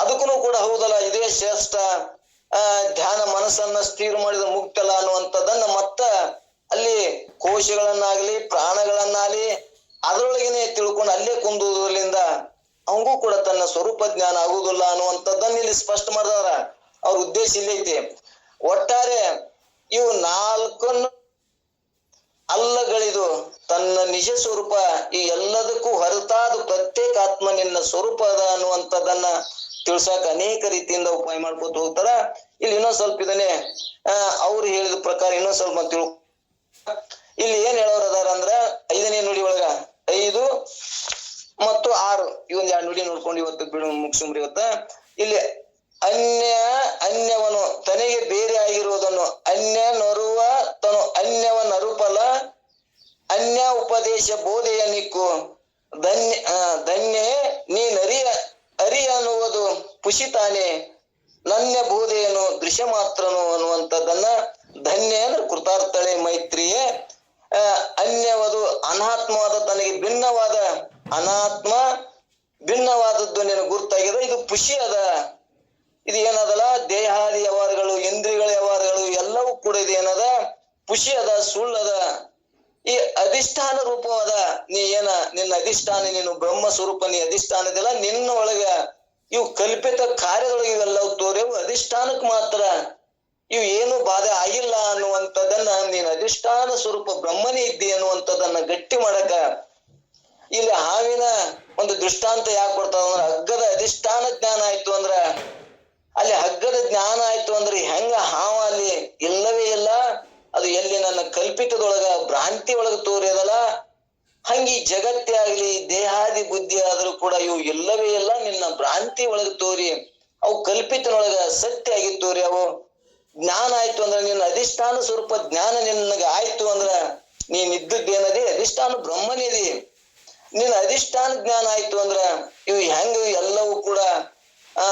ಅದಕ್ಕೂ ಕೂಡ ಹೌದಲ್ಲ, ಇದೇ ಶ್ರೇಷ್ಠ ಧ್ಯಾನ ಮನಸ್ಸನ್ನ ಸ್ಥಿರ ಮಾಡಿದ ಮುಕ್ತಲ್ಲ ಅನ್ನುವಂಥದ್ದನ್ನ ಮತ್ತ ಅಲ್ಲಿ ಕೋಶಗಳನ್ನಾಗ್ಲಿ, ಪ್ರಾಣಗಳನ್ನಾಗ್ಲಿ ಅದರೊಳಗೇನೆ ತಿಳ್ಕೊಂಡು ಅಲ್ಲೇ ಕುಂದುವುದರಿಂದ ಅವಂಗೂ ಕೂಡ ತನ್ನ ಸ್ವರೂಪ ಜ್ಞಾನ ಆಗುವುದಿಲ್ಲ ಅನ್ನುವಂಥದ್ದನ್ನ ಇಲ್ಲಿ ಸ್ಪಷ್ಟ ಮಾಡಿದಾರ ಅವ್ರ ಉದ್ದೇಶ ಇಲ್ಲಿ ಐತಿ ಒಟ್ಟಾರೆ ಇವು ನಾಲ್ಕನ್ನು ಅಲ್ಲಗಳಿದು ತನ್ನ ನಿಜ ಸ್ವರೂಪ ಈ ಎಲ್ಲದಕ್ಕೂ ಹೊರತಾದ ಪ್ರತ್ಯೇಕ ಆತ್ಮ ನಿನ್ನ ಸ್ವರೂಪ ಅದ ಅನ್ನುವಂಥದ್ದನ್ನ ತಿಳ್ಸಾಕ ಅನೇಕ ರೀತಿಯಿಂದ ಉಪಾಯ ಮಾಡ್ಕೊತ ಹೋಗ್ತಾರ. ಇಲ್ಲಿ ಇನ್ನೊಂದ್ ಸ್ವಲ್ಪ ಇದನ್ನೇ ಅವ್ರು ಹೇಳಿದ ಪ್ರಕಾರ ಇನ್ನೊಂದ್ ಸ್ವಲ್ಪ ತಿಳ್ ಇಲ್ಲಿ ಏನ್ ಹೇಳೋರು ಅದಾರ ಅಂದ್ರ ಐದನೇ ನುಡಿ ಒಳಗ ಐದು ಮತ್ತು ಆರು. ಇವೊಂದ್ ಎರಡು ನುಡಿ ನೋಡ್ಕೊಂಡು ಇವತ್ತು ಬಿಡು ಮುಗಿಸ್ರಿ ಇವತ್ತ. ಇಲ್ಲಿ ಅನ್ಯ, ಅನ್ಯವನು, ತನಗೆ ಬೇರೆ ಆಗಿರುವುದನ್ನು ಅನ್ಯ ನರುವ ತನು ಅನ್ಯವ ನರುಪಲ, ಅನ್ಯ ಉಪದೇಶ ಬೋಧೆಯ ನಿಕ್ಕು. ಧನ್ಯ ಧನ್ಯ, ನೀ ನೀನರಿಯ ಅರಿ ಅನ್ನುವುದು ಪುಷಿತಾನೆ. ನನ್ನ ಬೋಧೆಯನ್ನು ದೃಶ್ಯ ಮಾತ್ರನು ಅನ್ನುವಂಥದ್ದನ್ನ ಧನ್ಯ ಅಂದ್ರೆ ಕೃತಾರ್ಥಳೆ ಮೈತ್ರಿಯೇ. ಅನ್ಯವದು ಅನಾತ್ಮವಾದ, ತನಗೆ ಭಿನ್ನವಾದ ಅನಾತ್ಮ, ಭಿನ್ನವಾದದ್ದು ನಿನಗೆ ಗುರ್ತಾಗಿದೆ. ಇದು ಖುಷಿ ಅದ. ಇದು ಏನದಲ್ಲ? ದೇಹಾದಿ ವ್ಯವಹಾರಗಳು ಇಂದ್ರಿಗಳ ವ್ಯವಹಾರಗಳು ಎಲ್ಲವೂ ಕೂಡ ಇದು ಏನದ? ಖುಷಿ ಅದ ಸುಳ್ಳದ ಈ ಅಧಿಷ್ಠಾನ ರೂಪವಾದ ನೀ ಏನ? ನಿನ್ನ ಅಧಿಷ್ಠಾನ, ನೀನು ಬ್ರಹ್ಮ ಸ್ವರೂಪ, ನೀ ಅಧಿಷ್ಠಾನದಿಲ್ಲ ನಿನ್ನ ಒಳಗ. ಇವು ಕಲ್ಪಿತ ಕಾರ್ಯದೊಳಗೆ ಇವೆಲ್ಲವೂ ತೋರೆವು ಅಧಿಷ್ಠಾನಕ್ ಮಾತ್ರ. ಇವು ಏನು ಬಾಧೆ ಆಗಿಲ್ಲ ಅನ್ನುವಂಥದ್ದನ್ನ ನೀನು ಅಧಿಷ್ಠಾನ ಸ್ವರೂಪ, ಬ್ರಹ್ಮನೇ ಇದ್ದಿ ಅನ್ನುವಂಥದ್ದನ್ನ ಗಟ್ಟಿ ಮಾಡಕ. ಇಲ್ಲಿ ಹಾವಿನ ಒಂದು ದೃಷ್ಟಾಂತ ಯಾಕೆ ಕೊಡ್ತಾವ ಅಂದ್ರೆ ಹಗ್ಗದ ಅಧಿಷ್ಠಾನ ಜ್ಞಾನ ಆಯ್ತು ಅಂದ್ರ ಅಲ್ಲಿ ಹಗ್ಗದ ಜ್ಞಾನ ಆಯ್ತು ಅಂದ್ರೆ ಹೆಂಗ ಹಾವ ಅಲ್ಲಿ ಇಲ್ಲವೇ ಇಲ್ಲ? ಅದು ಎಲ್ಲಿ ನನ್ನ ಕಲ್ಪಿತದೊಳಗ ಭ್ರಾಂತಿ ಒಳಗ ತೋರಿಯದಲ್ಲ ಹಂಗಿ ಜಗತ್ತೇ ಆಗ್ಲಿ, ದೇಹಾದಿ ಬುದ್ಧಿ ಆದ್ರೂ ಕೂಡ ಇವು ಇಲ್ಲವೇ ಇಲ್ಲ, ನಿನ್ನ ಭ್ರಾಂತಿ ಒಳಗ ತೋರಿ. ಅವು ಕಲ್ಪಿತನೊಳಗ ಸತ್ಯ ಆಗಿ ತೋರಿ ಅವು. ಜ್ಞಾನ ಆಯ್ತು ಅಂದ್ರೆ ನಿನ್ನ ಅಧಿಷ್ಠಾನ ಸ್ವರೂಪ ಜ್ಞಾನ ನಿನಗ ಆಯ್ತು ಅಂದ್ರ ನೀನ್ ಇದ್ದದ್ದೇನದಿ ಅಧಿಷ್ಠಾನ ಬ್ರಹ್ಮನಿದಿ. ನಿನ್ನ ಅಧಿಷ್ಠಾನ ಜ್ಞಾನ ಆಯ್ತು ಅಂದ್ರ ಇವು ಹೆಂಗ ಎಲ್ಲವೂ ಕೂಡ, ಆ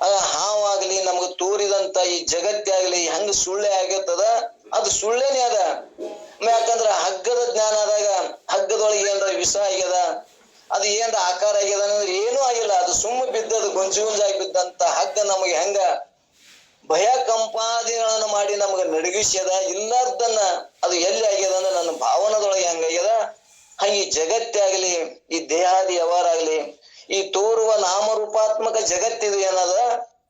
ಹಾವಾಗ್ಲಿ ನಮ್ಗ ತೋರಿದಂತ ಈ ಜಗತ್ತೇ ಆಗ್ಲಿ ಹೆಂಗ ಸುಳ್ಳೆ ಆಗತ್ತದ ಅದು ಸುಳ್ಳೇನೆ ಅದ. ಯಾಕಂದ್ರ ಹಗ್ಗದ ಜ್ಞಾನ ಆದಾಗ ಹಗ್ಗದೊಳಗೆ ಏನ್ರ ವಿಷ ಆಗ್ಯದ, ಅದು ಏನ್ರ ಆಕಾರ ಆಗ್ಯದ ಅಂದ್ರೆ ಏನೂ ಆಗಿಲ್ಲ. ಅದು ಸುಮ್ಮ ಬಿದ್ದದು ಗೊಂಜು ಗುಂಜಾಗಿ ಬಿದ್ದಂತ ಹಗ್ಗ ನಮಗೆ ಹೆಂಗ ಭಯ ಕಂಪಾದಿಗಳನ್ನ ಮಾಡಿ ನಮ್ಗೆ ನಡಗಿಸ್ಯದ. ಇಲ್ಲಾರ್ದನ್ನ ಅದು ಎಲ್ಲಿ ಆಗ್ಯದ ಅಂದ್ರೆ ನನ್ನ ಭಾವನದೊಳಗೆ ಹೆಂಗಾಗ್ಯದ ಹಂಗೆ ಈ ಜಗತ್ತೇ ಆಗ್ಲಿ, ಈ ದೇಹಾದಿ ವ್ಯವಹಾರ ಈ ತೋರುವ ನಾಮರೂಪಾತ್ಮಕ ಜಗತ್ತಿದು ಏನದ?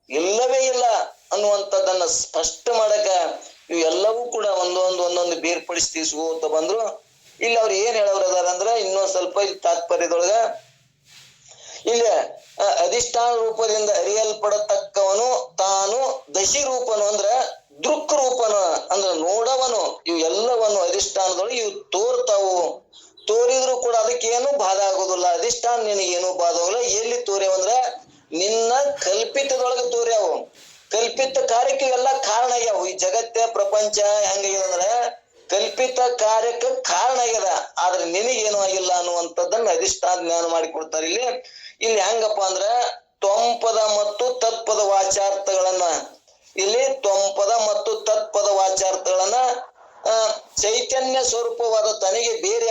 ಇಲ್ಲವೇ ಇಲ್ಲ ಅನ್ನುವಂಥದ್ದನ್ನ ಸ್ಪಷ್ಟ ಮಾಡಕ ಇವೆಲ್ಲವೂ ಕೂಡ ಒಂದೊಂದು ಒಂದೊಂದು ಬೇರ್ಪಡಿಸಿ ತಿಳಿಸ್ಕೋತ ಬಂದ್ರು. ಇಲ್ಲಿ ಅವ್ರು ಏನ್ ಹೇಳೋರು ಅದಾರ ಅಂದ್ರ ಇನ್ನೊಂದ್ ಸ್ವಲ್ಪ ತಾತ್ಪರ್ಯದೊಳಗ ಇಲ್ಲಿ ಅಧಿಷ್ಠಾನ ರೂಪದಿಂದ ಅರಿಯಲ್ಪಡತಕ್ಕವನು ತಾನು ದಶಿ ರೂಪನು ಅಂದ್ರ ದೃಕ್ ರೂಪನು ಅಂದ್ರ ನೋಡವನು ಇವೆಲ್ಲವನ್ನು ಅಧಿಷ್ಠಾನದೊಳಗೆ ಇವು ತೋರ್ತಾವು. ತೋರಿದ್ರು ಕೂಡ ಅದಕ್ಕೇನು ಬಾಧ ಆಗೋದಿಲ್ಲ. ಅಧಿಷ್ಠಾನ ನಿನಗೇನು ಬಾಧ ಆಗೋಲ್ಲ ಎಲ್ಲಿ ತೋರ್ಯಾವಂದ್ರ ನಿನ್ನ ಕಲ್ಪಿತದೊಳಗೆ ತೋರ್ಯಾವು ಕಲ್ಪಿತ ಕಾರ್ಯಕ್ಕೆ ಎಲ್ಲ ಕಾರಣ ಆಗ್ಯಾವ. ಈ ಜಗತ್ತ, ಪ್ರಪಂಚ ಹೆಂಗಾಗ್ಯದ ಅಂದ್ರ ಕಲ್ಪಿತ ಕಾರ್ಯಕ್ಕೆ ಕಾರಣ ಆಗ್ಯದ. ಆದ್ರೆ ನಿನಗೇನು ಆಗಿಲ್ಲ ಅನ್ನುವಂಥದ್ದನ್ನ ಅಧಿಷ್ಠಾನ ಜ್ಞಾನ ಮಾಡಿಕೊಡ್ತಾರೆ ಇಲ್ಲಿ. ಇಲ್ಲಿ ಹೆಂಗಪ್ಪ ಅಂದ್ರ ತೊಂಪದ ಮತ್ತು ತತ್ಪದ ವಾಚಾರ್ಥಗಳನ್ನ. ಇಲ್ಲಿ ತೊಂಪದ ಮತ್ತು ತತ್ಪದ ವಾಚಾರ್ಥಗಳನ್ನ ಚೈತನ್ಯ ಸ್ವರೂಪವಾದ ತನಗೆ ಬೇರೆ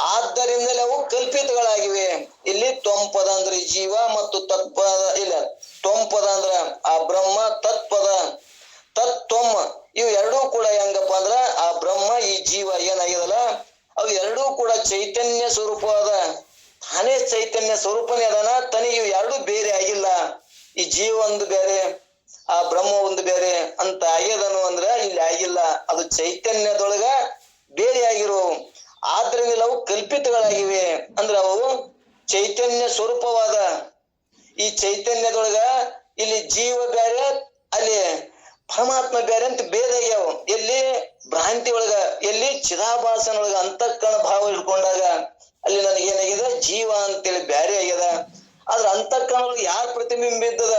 ಆದ್ದರಿಂದಲೇ ಅವು ಕಲ್ಪಿತಗಳಾಗಿವೆ. ಇಲ್ಲಿ ತೊಂಪದ ಅಂದ್ರೆ ಜೀವ ಮತ್ತು ತತ್ಪದ, ಇಲ್ಲ, ತೊಂಪದ ಅಂದ್ರ ಆ ಬ್ರಹ್ಮ, ತತ್ಪದ ತತ್ವಮ್ಮ ಇವು ಎರಡೂ ಕೂಡ ಹೆಂಗಪ್ಪ ಅಂದ್ರ ಆ ಬ್ರಹ್ಮ, ಈ ಜೀವ ಏನಾಗಿದಲ್ಲ ಅವು ಎರಡೂ ಕೂಡ ಚೈತನ್ಯ ಸ್ವರೂಪವಾದ ತಾನೇ ಚೈತನ್ಯ ಸ್ವರೂಪನೇ ಅದಾನ, ತನಗೆ ಇವು ಎರಡೂ ಬೇರೆ ಆಗಿಲ್ಲ. ಈ ಜೀವ ಒಂದು ಬೇರೆ, ಆ ಬ್ರಹ್ಮ ಒಂದು ಬೇರೆ ಅಂತ ಆಗ್ಯದನು ಅಂದ್ರೆ ಇಲ್ಲಿ ಆಗಿಲ್ಲ. ಅದು ಚೈತನ್ಯದೊಳಗ ಬೇರೆ ಆಗಿರೋ ಆದ್ರಿಂದ ಅವು ಕಲ್ಪಿತಗಳಾಗಿವೆ. ಅಂದ್ರೆ ಅವು ಚೈತನ್ಯ ಸ್ವರೂಪವಾದ ಈ ಚೈತನ್ಯದೊಳಗ ಇಲ್ಲಿ ಜೀವ ಬೇರೆ ಅಲ್ಲಿ ಪರಮಾತ್ಮ ಬೇರೆ ಅಂತ ಭೇದ ಆಗ್ಯಾವ. ಎಲ್ಲಿ ಭ್ರಾಂತಿ ಒಳಗ, ಎಲ್ಲಿ ಚಿದಾಭಾಸನ ಒಳಗ ಅಂತಃಕರಣ ಭಾವ ಇಟ್ಕೊಂಡಾಗ ಅಲ್ಲಿ ನನಗೆ ಏನಾಗಿದೆ ಜೀವ ಅಂತೇಳಿ ಬ್ಯಾರೆ ಆಗ್ಯದ. ಆದ್ರ ಅಂತಃಕರಣ ಒಳಗೆ ಯಾರ ಪ್ರತಿಬಿಂಬ ಬಿದ್ದದ?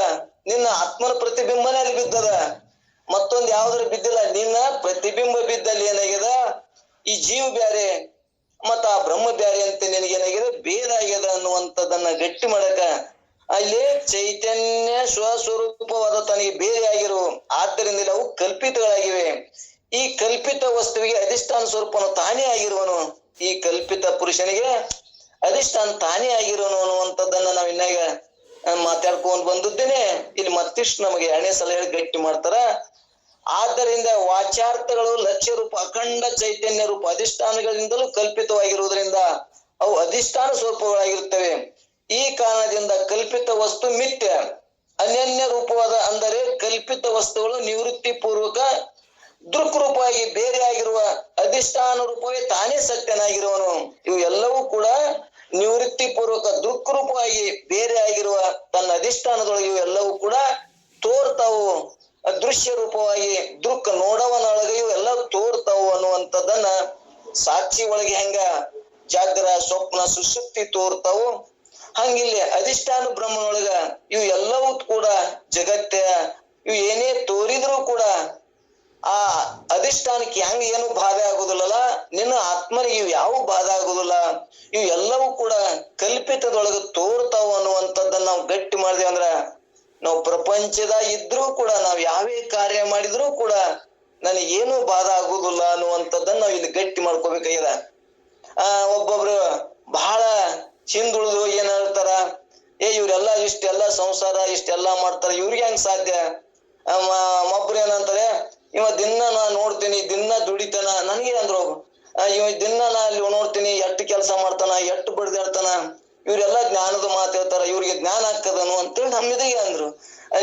ನಿನ್ನ ಆತ್ಮನ ಪ್ರತಿಬಿಂಬನೇ ಅಲ್ಲಿ ಬಿದ್ದದ. ಮತ್ತೊಂದ್ ಯಾವ್ದ್ರ ಬಿದ್ದಿಲ್ಲ. ನಿನ್ನ ಪ್ರತಿಬಿಂಬ ಬಿದ್ದಲ್ಲಿ ಏನಾಗ್ಯದ? ಈ ಜೀವ ಬ್ಯಾರೆ, ಮತ್ತ ಆ ಬ್ರಹ್ಮ ಬ್ಯಾರೆ ಅಂತ ನಿನಗೇನಾಗಿದೆ ಭೇದ ಆಗ್ಯದ ಅನ್ನುವಂಥದ್ದನ್ನ ಗಟ್ಟಿ ಮಾಡಕ ಅಲ್ಲಿ ಚೈತನ್ಯ ಸ್ವಸ್ವರೂಪವಾದ ತನಗೆ ಬೇರೆ ಆಗಿರು. ಆದ್ದರಿಂದ ಅವು ಕಲ್ಪಿತಗಳಾಗಿವೆ. ಈ ಕಲ್ಪಿತ ವಸ್ತುವಿಗೆ ಅಧಿಷ್ಠಾನ ಸ್ವರೂಪನು ತಾನೇ ಆಗಿರುವನು. ಈ ಕಲ್ಪಿತ ಪುರುಷನಿಗೆ ಅಧಿಷ್ಠಾನ ತಾನೇ ಆಗಿರುವನು ಅನ್ನುವಂಥದ್ದನ್ನ ನಾವ್ ಇನ್ನಾಗ ಮಾತಾಡ್ಕೊಂಡ್ ಬಂದಿದ್ದೇನೆ. ಇಲ್ಲಿ ಮತ್ತಿಷ್ಟು ನಮಗೆ ಎರಡನೇ ಸಲ ಹೇಳಿ ಗಟ್ಟಿ ಮಾಡ್ತಾರ. ಆದ್ದರಿಂದ ವಾಚ್ಯಾರ್ಥಗಳು ಲಕ್ಷ್ಯ ರೂಪ, ಅಖಂಡ ಚೈತನ್ಯ ರೂಪ ಅಧಿಷ್ಠಾನಗಳಿಂದಲೂ ಕಲ್ಪಿತವಾಗಿರುವುದರಿಂದ ಅವು ಅಧಿಷ್ಠಾನ ಸ್ವರೂಪಗಳಾಗಿರುತ್ತವೆ. ಈ ಕಾರಣದಿಂದ ಕಲ್ಪಿತ ವಸ್ತು ಮಿಥ್ಯ, ಅನನ್ಯ ರೂಪವಾದ ಅಂದರೆ ಕಲ್ಪಿತ ವಸ್ತುಗಳು ನಿವೃತ್ತಿ ಪೂರ್ವಕ ಬೇರೆ ಆಗಿರುವ ಅಧಿಷ್ಠಾನ ರೂಪವೇ ತಾನೇ ಸತ್ಯನಾಗಿರುವನು. ಇವು ಎಲ್ಲವೂ ಕೂಡ ನಿವೃತ್ತಿ ಪೂರ್ವಕ ದೃಕ್ರೂಪವಾಗಿ ಬೇರೆ ಆಗಿರುವ ತನ್ನ ಅಧಿಷ್ಠಾನದೊಳಗೆ ಇವೆಲ್ಲವೂ ಕೂಡ ತೋರ್ತಾವು. ದೃಶ್ಯ ರೂಪವಾಗಿ ದೃಕ್ ನೋಡವನೊಳಗೆ ಇವೆಲ್ಲ ತೋರ್ತಾವು ಅನ್ನುವಂಥದ್ದನ್ನ ಸಾಕ್ಷಿ ಒಳಗೆ ಹೆಂಗ ಜಾಗ್ರ ಸ್ವಪ್ನ ಸುಶುಕ್ತಿ ತೋರ್ತಾವು. ಹಂಗಿಲ್ಲಿ ಅಧಿಷ್ಠಾನ ಬ್ರಹ್ಮನೊಳಗ ಇವು ಎಲ್ಲವೂ ಕೂಡ ಜಗತ್ತ, ಇವು ಏನೇ ತೋರಿದ್ರು ಕೂಡ ಆ ಅಧಿಷ್ಠಾನಕ್ಕೆ ಹೆಂಗ ಏನು ಬಾಧೆ ಆಗುದಿಲ್ಲಲ್ಲ, ನಿನ್ನ ಆತ್ಮನಿಗೆ ಇವು ಯಾವ ಬಾಧೆ ಆಗುದಿಲ್ಲ, ಇವು ಎಲ್ಲವೂ ಕೂಡ ಕಲ್ಪಿತದೊಳಗ ತೋರ್ತಾವ ಅನ್ನುವಂಥದ್ದನ್ನ ನಾವು ಗಟ್ಟಿ ಮಾಡಿದೆ ಅಂದ್ರ ನಾವು ಪ್ರಪಂಚದ ಇದ್ರೂ ಕೂಡ, ನಾವು ಯಾವೇ ಕಾರ್ಯ ಮಾಡಿದ್ರೂ ಕೂಡ ನನಗೇನು ಬಾಧ ಆಗುದಿಲ್ಲ ಅನ್ನುವಂಥದ್ದನ್ನ ನಾವು ಇಲ್ಲಿ ಗಟ್ಟಿ ಮಾಡ್ಕೋಬೇಕಾಗ್ಯದ ಆ, ಒಬ್ಬೊಬ್ರು ಬಹಳ ಹಿಂದುಳಿದು ಏನ್ ಹೇಳ್ತಾರ, ಏ, ಇವ್ರೆಲ್ಲ ಇಷ್ಟೆಲ್ಲ ಸಂಸಾರ, ಇಷ್ಟೆಲ್ಲ ಮಾಡ್ತಾರ, ಇವ್ರಿಗೆ ಹೆಂಗ್ ಸಾಧ್ಯ? ಒಬ್ರು ಏನಂತಾರೆ, ಇವ ದಿನ ನಾ ನೋಡ್ತೀನಿ, ದಿನ ದುಡಿತಾನ. ನನಗೆ ಅಂದ್ರು ಇವ ದಿನ ನಾ ಅಲ್ಲಿ ನೋಡ್ತೀನಿ ಎಟ್ಟು ಕೆಲಸ ಮಾಡ್ತಾನ ಎಟ್ಟು ಬಡ್ದಾಡ್ತಾನ? ಇವ್ರೆಲ್ಲ ಜ್ಞಾನದ ಮಾತು ಹೇಳ್ತಾರ, ಇವ್ರಿಗೆ ಜ್ಞಾನ ಆಗ್ತದನು ಅಂತೇಳಿ ನಮ್ಮಿದಿಗೆ ಅಂದ್ರು.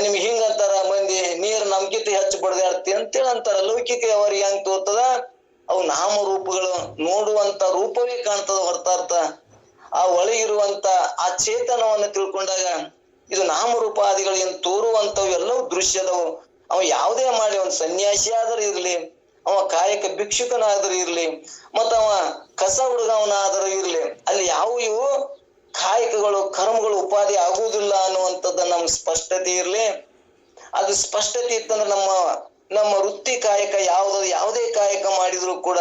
ನಿಮ್ಗೆ ಹಿಂಗ ಅಂತಾರ ಮಂದಿ ನೀರ್ ನಮ್ಕಿತ ಹೆಚ್ಚು ಬಡ್ದಾಡ್ತಿ ಅಂತೇಳಿ ಅಂತಾರ. ಲೌಕಿಕ ಅವ್ರಿಗೆ ಹೆಂಗ್ ತೋರ್ತದ? ಅವು ನಾಮ ರೂಪಗಳು ನೋಡುವಂತ ರೂಪವೇ ಕಾಣ್ತದ ಹೊರತಾರ್ಥ. ಆ ಒಳಗಿರುವಂತ ಆ ಚೇತನವನ್ನ ತಿಳ್ಕೊಂಡಾಗ ಇದು ನಾಮರೂಪಾದಿಗಳು ಏನ್ ತೋರುವಂತವು ಎಲ್ಲವೂ ದೃಶ್ಯದವು ಅವ ಯಾವುದೇ ಮಾಡಿ, ಅವನ್ ಸನ್ಯಾಸಿ ಆದರೂ ಇರ್ಲಿ, ಅವ ಕಾಯಕ ಭಿಕ್ಷುಕನಾದರೂ ಇರ್ಲಿ ಮತ್ತ ಅವ ಕಸ ಹುಡುಗವನಾದರೂ ಇರ್ಲಿ, ಅಲ್ಲಿ ಯಾವ ಇವು? ಕಾಯಕಗಳು, ಕರ್ಮಗಳು ಉಪಾಧಿ ಆಗುವುದಿಲ್ಲ ಅನ್ನುವಂಥದ್ದು ನಮ್ಗೆ ಸ್ಪಷ್ಟತೆ ಇರಲಿ. ಅದು ಸ್ಪಷ್ಟತೆ ಇತ್ತಂದ್ರೆ ನಮ್ಮ ನಮ್ಮ ವೃತ್ತಿ ಕಾಯಕ ಯಾವ್ದು, ಯಾವುದೇ ಕಾಯಕ ಮಾಡಿದ್ರು ಕೂಡ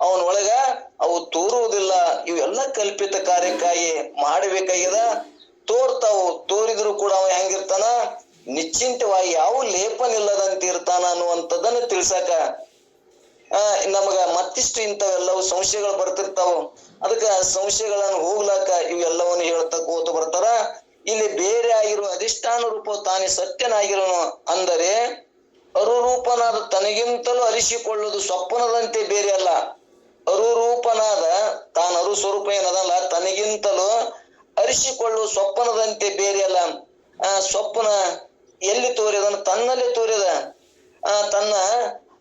ಅವನ ಒಳಗ ಅವು ತೋರುವುದಿಲ್ಲ. ಇವೆಲ್ಲ ಕಲ್ಪಿತ ಕಾರ್ಯಕ್ಕಾಗಿ ಮಾಡಬೇಕಾಗ್ಯದ. ತೋರ್ತಾವು, ತೋರಿದ್ರು ಕೂಡ ಅವ ಹೆಂಗಿರ್ತಾನ? ನಿಶ್ಚಿಂತವಾಗಿ ಯಾವ ಲೇಪನ ಇಲ್ಲದಂತ ತಿಳ್ಸಾಕ ಅನ್ನುವಂಥದ್ದನ್ನ ತಿಳ್ಸಕ ನಮಗ ಮತ್ತಿಷ್ಟು ಇಂಥವೆಲ್ಲವೂ ಸಂಶಯಗಳು ಬರ್ತಿರ್ತಾವ. ಅದಕ್ಕ ಸಂಶಯಗಳನ್ನು ಹೋಗ್ಲಾಕ ಇವೆಲ್ಲವನ್ನು ಹೇಳ್ತಾ ಕೂತು ಬರ್ತಾರ. ಇಲ್ಲಿ ಬೇರೆ ಆಗಿರುವ ಅಧಿಷ್ಠಾನ ರೂಪ ತಾನೇ ಸತ್ಯನಾಗಿರೋನು ಅಂದರೆ, ಅರುರೂಪನಾದ ತನಗಿಂತಲೂ ಅರಿಸಿಕೊಳ್ಳುವುದು ಸ್ವಪ್ನದಂತೆ ಬೇರೆ ಅಲ್ಲ. ಅರುರೂಪನಾದ ತಾನು ಅರು ಸ್ವರೂಪ ಏನದಲ್ಲ, ತನಗಿಂತಲೂ ಅರಿಸಿಕೊಳ್ಳುವ ಸ್ವಪ್ನದಂತೆ ಬೇರೆ ಅಲ್ಲ. ಆ, ಸ್ವಪ್ನ ಎಲ್ಲಿ ತೋರಿದನು ತನ್ನಲ್ಲೇ ತೋರಿದ. ಆ, ತನ್ನ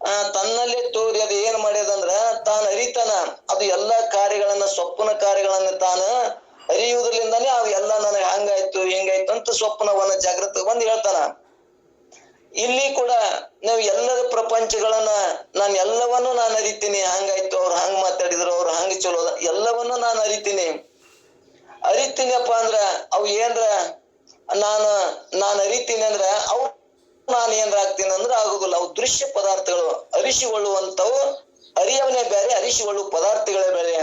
ತನ್ನಲ್ಲೇ ತೋರಿ ಅದು ಏನ್ ಮಾಡ್ಯದಂದ್ರ ತಾನು ಅರಿತಾನ. ಅದು ಎಲ್ಲಾ ಕಾರ್ಯಗಳನ್ನ, ಸ್ವಪ್ನ ಕಾರ್ಯಗಳನ್ನ ತಾನು ಅರಿಯುವುದರಿಂದಾನೇ ಅವು ಎಲ್ಲ ನನಗೆ ಹಂಗಾಯ್ತು, ಹಿಂಗಾಯ್ತು ಅಂತ ಸ್ವಪ್ನವನ್ನ ಜಾಗೃತ ಬಂದು ಹೇಳ್ತಾನ. ಇಲ್ಲಿ ಕೂಡ ನಾವು ಎಲ್ಲರ ಪ್ರಪಂಚಗಳನ್ನ ನಾನು ಎಲ್ಲವನ್ನೂ ನಾನು ಅರಿತೀನಿ. ಹಂಗಾಯ್ತು, ಅವ್ರು ಹಂಗ್ ಮಾತಾಡಿದ್ರು, ಅವ್ರು ಹಂಗ ಚಲೋ ಎಲ್ಲವನ್ನೂ ನಾನು ಅರಿತೀನಿ. ಅರಿತೀನಪ್ಪ ಅಂದ್ರ ಅವು ಏನ್ರ? ನಾನು ನಾನು ಅರಿತೀನಿ ಅಂದ್ರ ಅವು ನಾನು ಏನ್ರ ಆಗ್ತೀನಿ ಅಂದ್ರ ಆಗುದಿಲ್ಲ. ಅವು ದೃಶ್ಯ ಪದಾರ್ಥಗಳು. ಅರಿಸಿಕೊಳ್ಳುವಂತವು ಅರಿಯವನೇ ಬೇರೆ ಅರಿಸಿಕೊಳ್ಳುವ ಪದಾರ್ಥಗಳೇ ಬೇರೆ.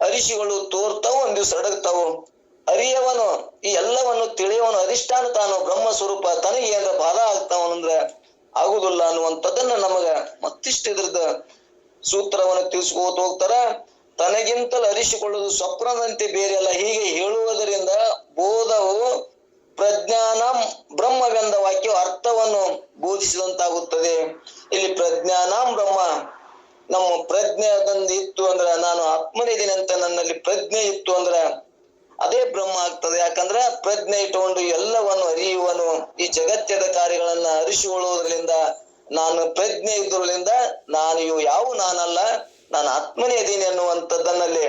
ಅರಿಸಿಗಳು ತೋರ್ತಾವು, ಒಂದ್ ದಿವ್ಸ ಅಡಗ್ತಾವು ಅರಿಯವನು, ಈ ಎಲ್ಲವನ್ನು ತಿಳಿಯವನು ಅಧಿಷ್ಠಾನ ತಾನು ಬ್ರಹ್ಮ ಸ್ವರೂಪ ತನಗೆ ಏನ್ರ ಬಾಧ ಆಗ್ತಾವನಂದ್ರ ಆಗುದಿಲ್ಲ ಅನ್ನುವಂಥದ್ದನ್ನ ನಮಗ ಮತ್ತಿಷ್ಟು ಇದ್ರದ ಸೂತ್ರವನ್ನು ತಿಳಿಸ್ಕೋತ ಹೋಗ್ತಾರ. ತನಗಿಂತಲೂ ಅರಿಸಿಕೊಳ್ಳುವುದು ಸ್ವಪ್ನದಂತೆ ಬೇರೆ ಅಲ್ಲ. ಹೀಗೆ ಹೇಳುವುದರಿಂದ ಬೋಧವು ಪ್ರಜ್ಞಾನ ಬ್ರಹ್ಮವೆಂದ ವಾಕ್ಯವು ಅರ್ಥವನ್ನು ಬೋಧಿಸಿದಂತಾಗುತ್ತದೆ. ಇಲ್ಲಿ ಪ್ರಜ್ಞಾನ ಬ್ರಹ್ಮ ನಮ್ಮ ಪ್ರಜ್ಞೆ ಅದೊಂದು ಇತ್ತು ಅಂದ್ರ ನಾನು ಆತ್ಮನಿದ್ದೀನಿ ಅಂತ ನನ್ನಲ್ಲಿ ಪ್ರಜ್ಞೆ ಇತ್ತು ಅಂದ್ರ ಅದೇ ಬ್ರಹ್ಮ ಆಗ್ತದೆ. ಯಾಕಂದ್ರ ಪ್ರಜ್ಞೆ ಇಟ್ಟುಕೊಂಡು ಎಲ್ಲವನ್ನು ಅರಿಯುವನು, ಈ ಜಗತ್ಯದ ಕಾರ್ಯಗಳನ್ನ ಅರಿಸಿಕೊಳ್ಳುವುದರಿಂದ, ನಾನು ಪ್ರಜ್ಞೆ ಇದ್ರಿಂದ ನಾನು ಇವು ಯಾವ ನಾನಲ್ಲ, ನಾನು ಆತ್ಮನೇ ಇದೀನಿ ಅನ್ನುವಂಥದ್ದನ್ನಲ್ಲಿ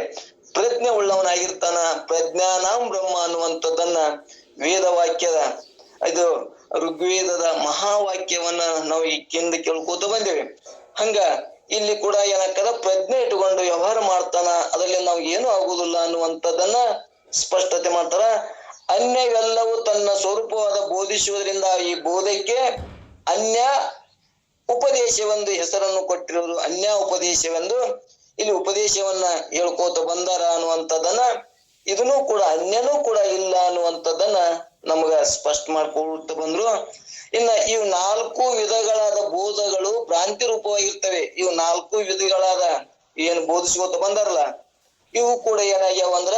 ಪ್ರಜ್ಞೆ ಉಳ್ಳವನಾಗಿರ್ತಾನ. ಪ್ರಜ್ಞಾನಾಂ ಬ್ರಹ್ಮ ಅನ್ನುವಂಥದ್ದನ್ನ ವೇದ ವಾಕ್ಯದ ಇದು ಋಗ್ವೇದದ ಮಹಾವಾಕ್ಯವನ್ನ ನಾವು ಈ ಕಿಂದ ಕೇಳ್ಕೋತ ಬಂದೇವೆ. ಹಂಗ ಇಲ್ಲಿ ಕೂಡ ಏನಕ್ಕದ ಪ್ರಜ್ಞೆ ಇಟ್ಟುಕೊಂಡು ವ್ಯವಹಾರ ಮಾಡ್ತಾನ, ಅದರಲ್ಲಿ ನಾವು ಏನು ಆಗುದಿಲ್ಲ ಅನ್ನುವಂಥದ್ದನ್ನ ಸ್ಪಷ್ಟತೆ ಮಾಡ್ತಾರ. ಅನ್ಯವೆಲ್ಲವೂ ತನ್ನ ಸ್ವರೂಪವಾದ ಬೋಧಿಸುವುದರಿಂದ ಈ ಬೋಧಕ್ಕೆ ಅನ್ಯ ಉಪದೇಶವೆಂದು ಹೆಸರನ್ನು ಕೊಟ್ಟಿರುವುದು, ಅನ್ಯ ಉಪದೇಶವೆಂದು ಇಲ್ಲಿ ಉಪದೇಶವನ್ನ ಹೇಳ್ಕೋತ ಬಂದಾರ ಅನ್ನುವಂಥದ್ದನ್ನ ಇದನ್ನು ಕೂಡ, ಅನ್ಯನೂ ಕೂಡ ಇಲ್ಲ ಅನ್ನುವಂಥದ್ದನ್ನ ನಮಗ ಸ್ಪಷ್ಟ ಮಾಡ್ಕೊಳ್ತಾ ಬಂದ್ರು. ಇನ್ನ ಇವು ನಾಲ್ಕು ವಿಧಗಳಾದ ಬೋಧಗಳು ಭ್ರಾಂತಿ ರೂಪವಾಗಿರ್ತವೆ. ಇವು ನಾಲ್ಕು ವಿಧಗಳಾದ ಏನು ಬೋಧಿಸ್ಕೋತ ಬಂದಾರಲ್ಲ, ಇವು ಕೂಡ ಏನಾಗ್ಯಾವ ಅಂದ್ರ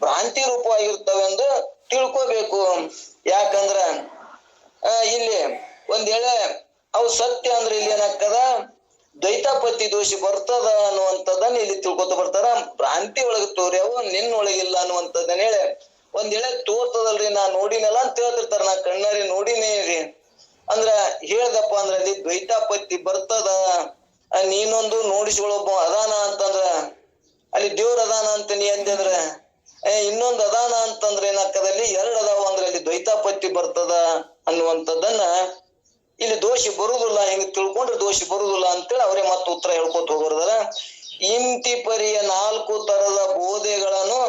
ಭ್ರಾಂತಿ ರೂಪವಾಗಿರ್ತವೆ ಎಂದು ತಿಳ್ಕೋಬೇಕು. ಯಾಕಂದ್ರ ಇಲ್ಲಿ ಒಂದ್ ಹೇಳ, ಅವು ಸತ್ಯ ಅಂದ್ರೆ ಇಲ್ಲಿ ಏನಾಗ್ತದ? ದ್ವೈತಾಪತ್ತಿ ದೋಷಿ ಬರ್ತದ ಅನ್ನುವಂಥದ್ದನ್ನ ಇಲ್ಲಿ ತಿಳ್ಕೊತ ಬರ್ತಾರ. ಭ್ರಾಂತಿ ಒಳಗೆ ತೋರ್ಯಾವು, ನಿನ್ನ ಒಳಗಿಲ್ಲ ಅನ್ನುವಂಥದ್ದನ್ನ ಹೇಳಿ ಒಂದ್ ಹೇಳ ತೋರ್ತದಲ್ರಿ, ನಾ ನೋಡಿನಲ್ಲ ಅಂತ ಹೇಳ್ತಿರ್ತಾರ. ನಾ ಕಣ್ಣಾರಿ ನೋಡಿನೇ ರೀ. ಅಂದ್ರ ಹೇಳ್ದಪ್ಪ ಅಂದ್ರ ಅಲ್ಲಿ ದ್ವೈತಾಪತ್ತಿ ಬರ್ತದ ನೀನೊಂದು ನೋಡಿಸ್ಕೊಳೊಬ್ಬ ಅದಾನ ಅಂತಂದ್ರ, ಅಲ್ಲಿ ದೇವ್ರ ಅದಾನ ಅಂತ ನೀ ಅಂದ್ರ ಇನ್ನೊಂದ್ ಅದಾನ ಅಂತಂದ್ರ ಏನಾಗ್ತದಲ್ಲಿ ಎರಡ್ ಅದಾವ ಅಂದ್ರ ಅಲ್ಲಿ ದ್ವೈತಾಪತ್ತಿ ಬರ್ತದ ಅನ್ನುವಂಥದ್ದನ್ನ ಇಲ್ಲಿ ದೋಷಿ ಬರುವುದಿಲ್ಲ ಹಿಂಗ್ ತಿಳ್ಕೊಂಡ್ರೆ ದೋಷಿ ಬರುವುದಿಲ್ಲ ಅಂತೇಳಿ ಅವರೇ ಮತ್ತೆ ಉತ್ತರ ಹೇಳ್ಕೊತ ಹೋಗೋದಲ್ಲ ಇಂತಿ ಪರಿಯ ನಾಲ್ಕು ತರದ ಬೋಧೆಗಳನ್ನು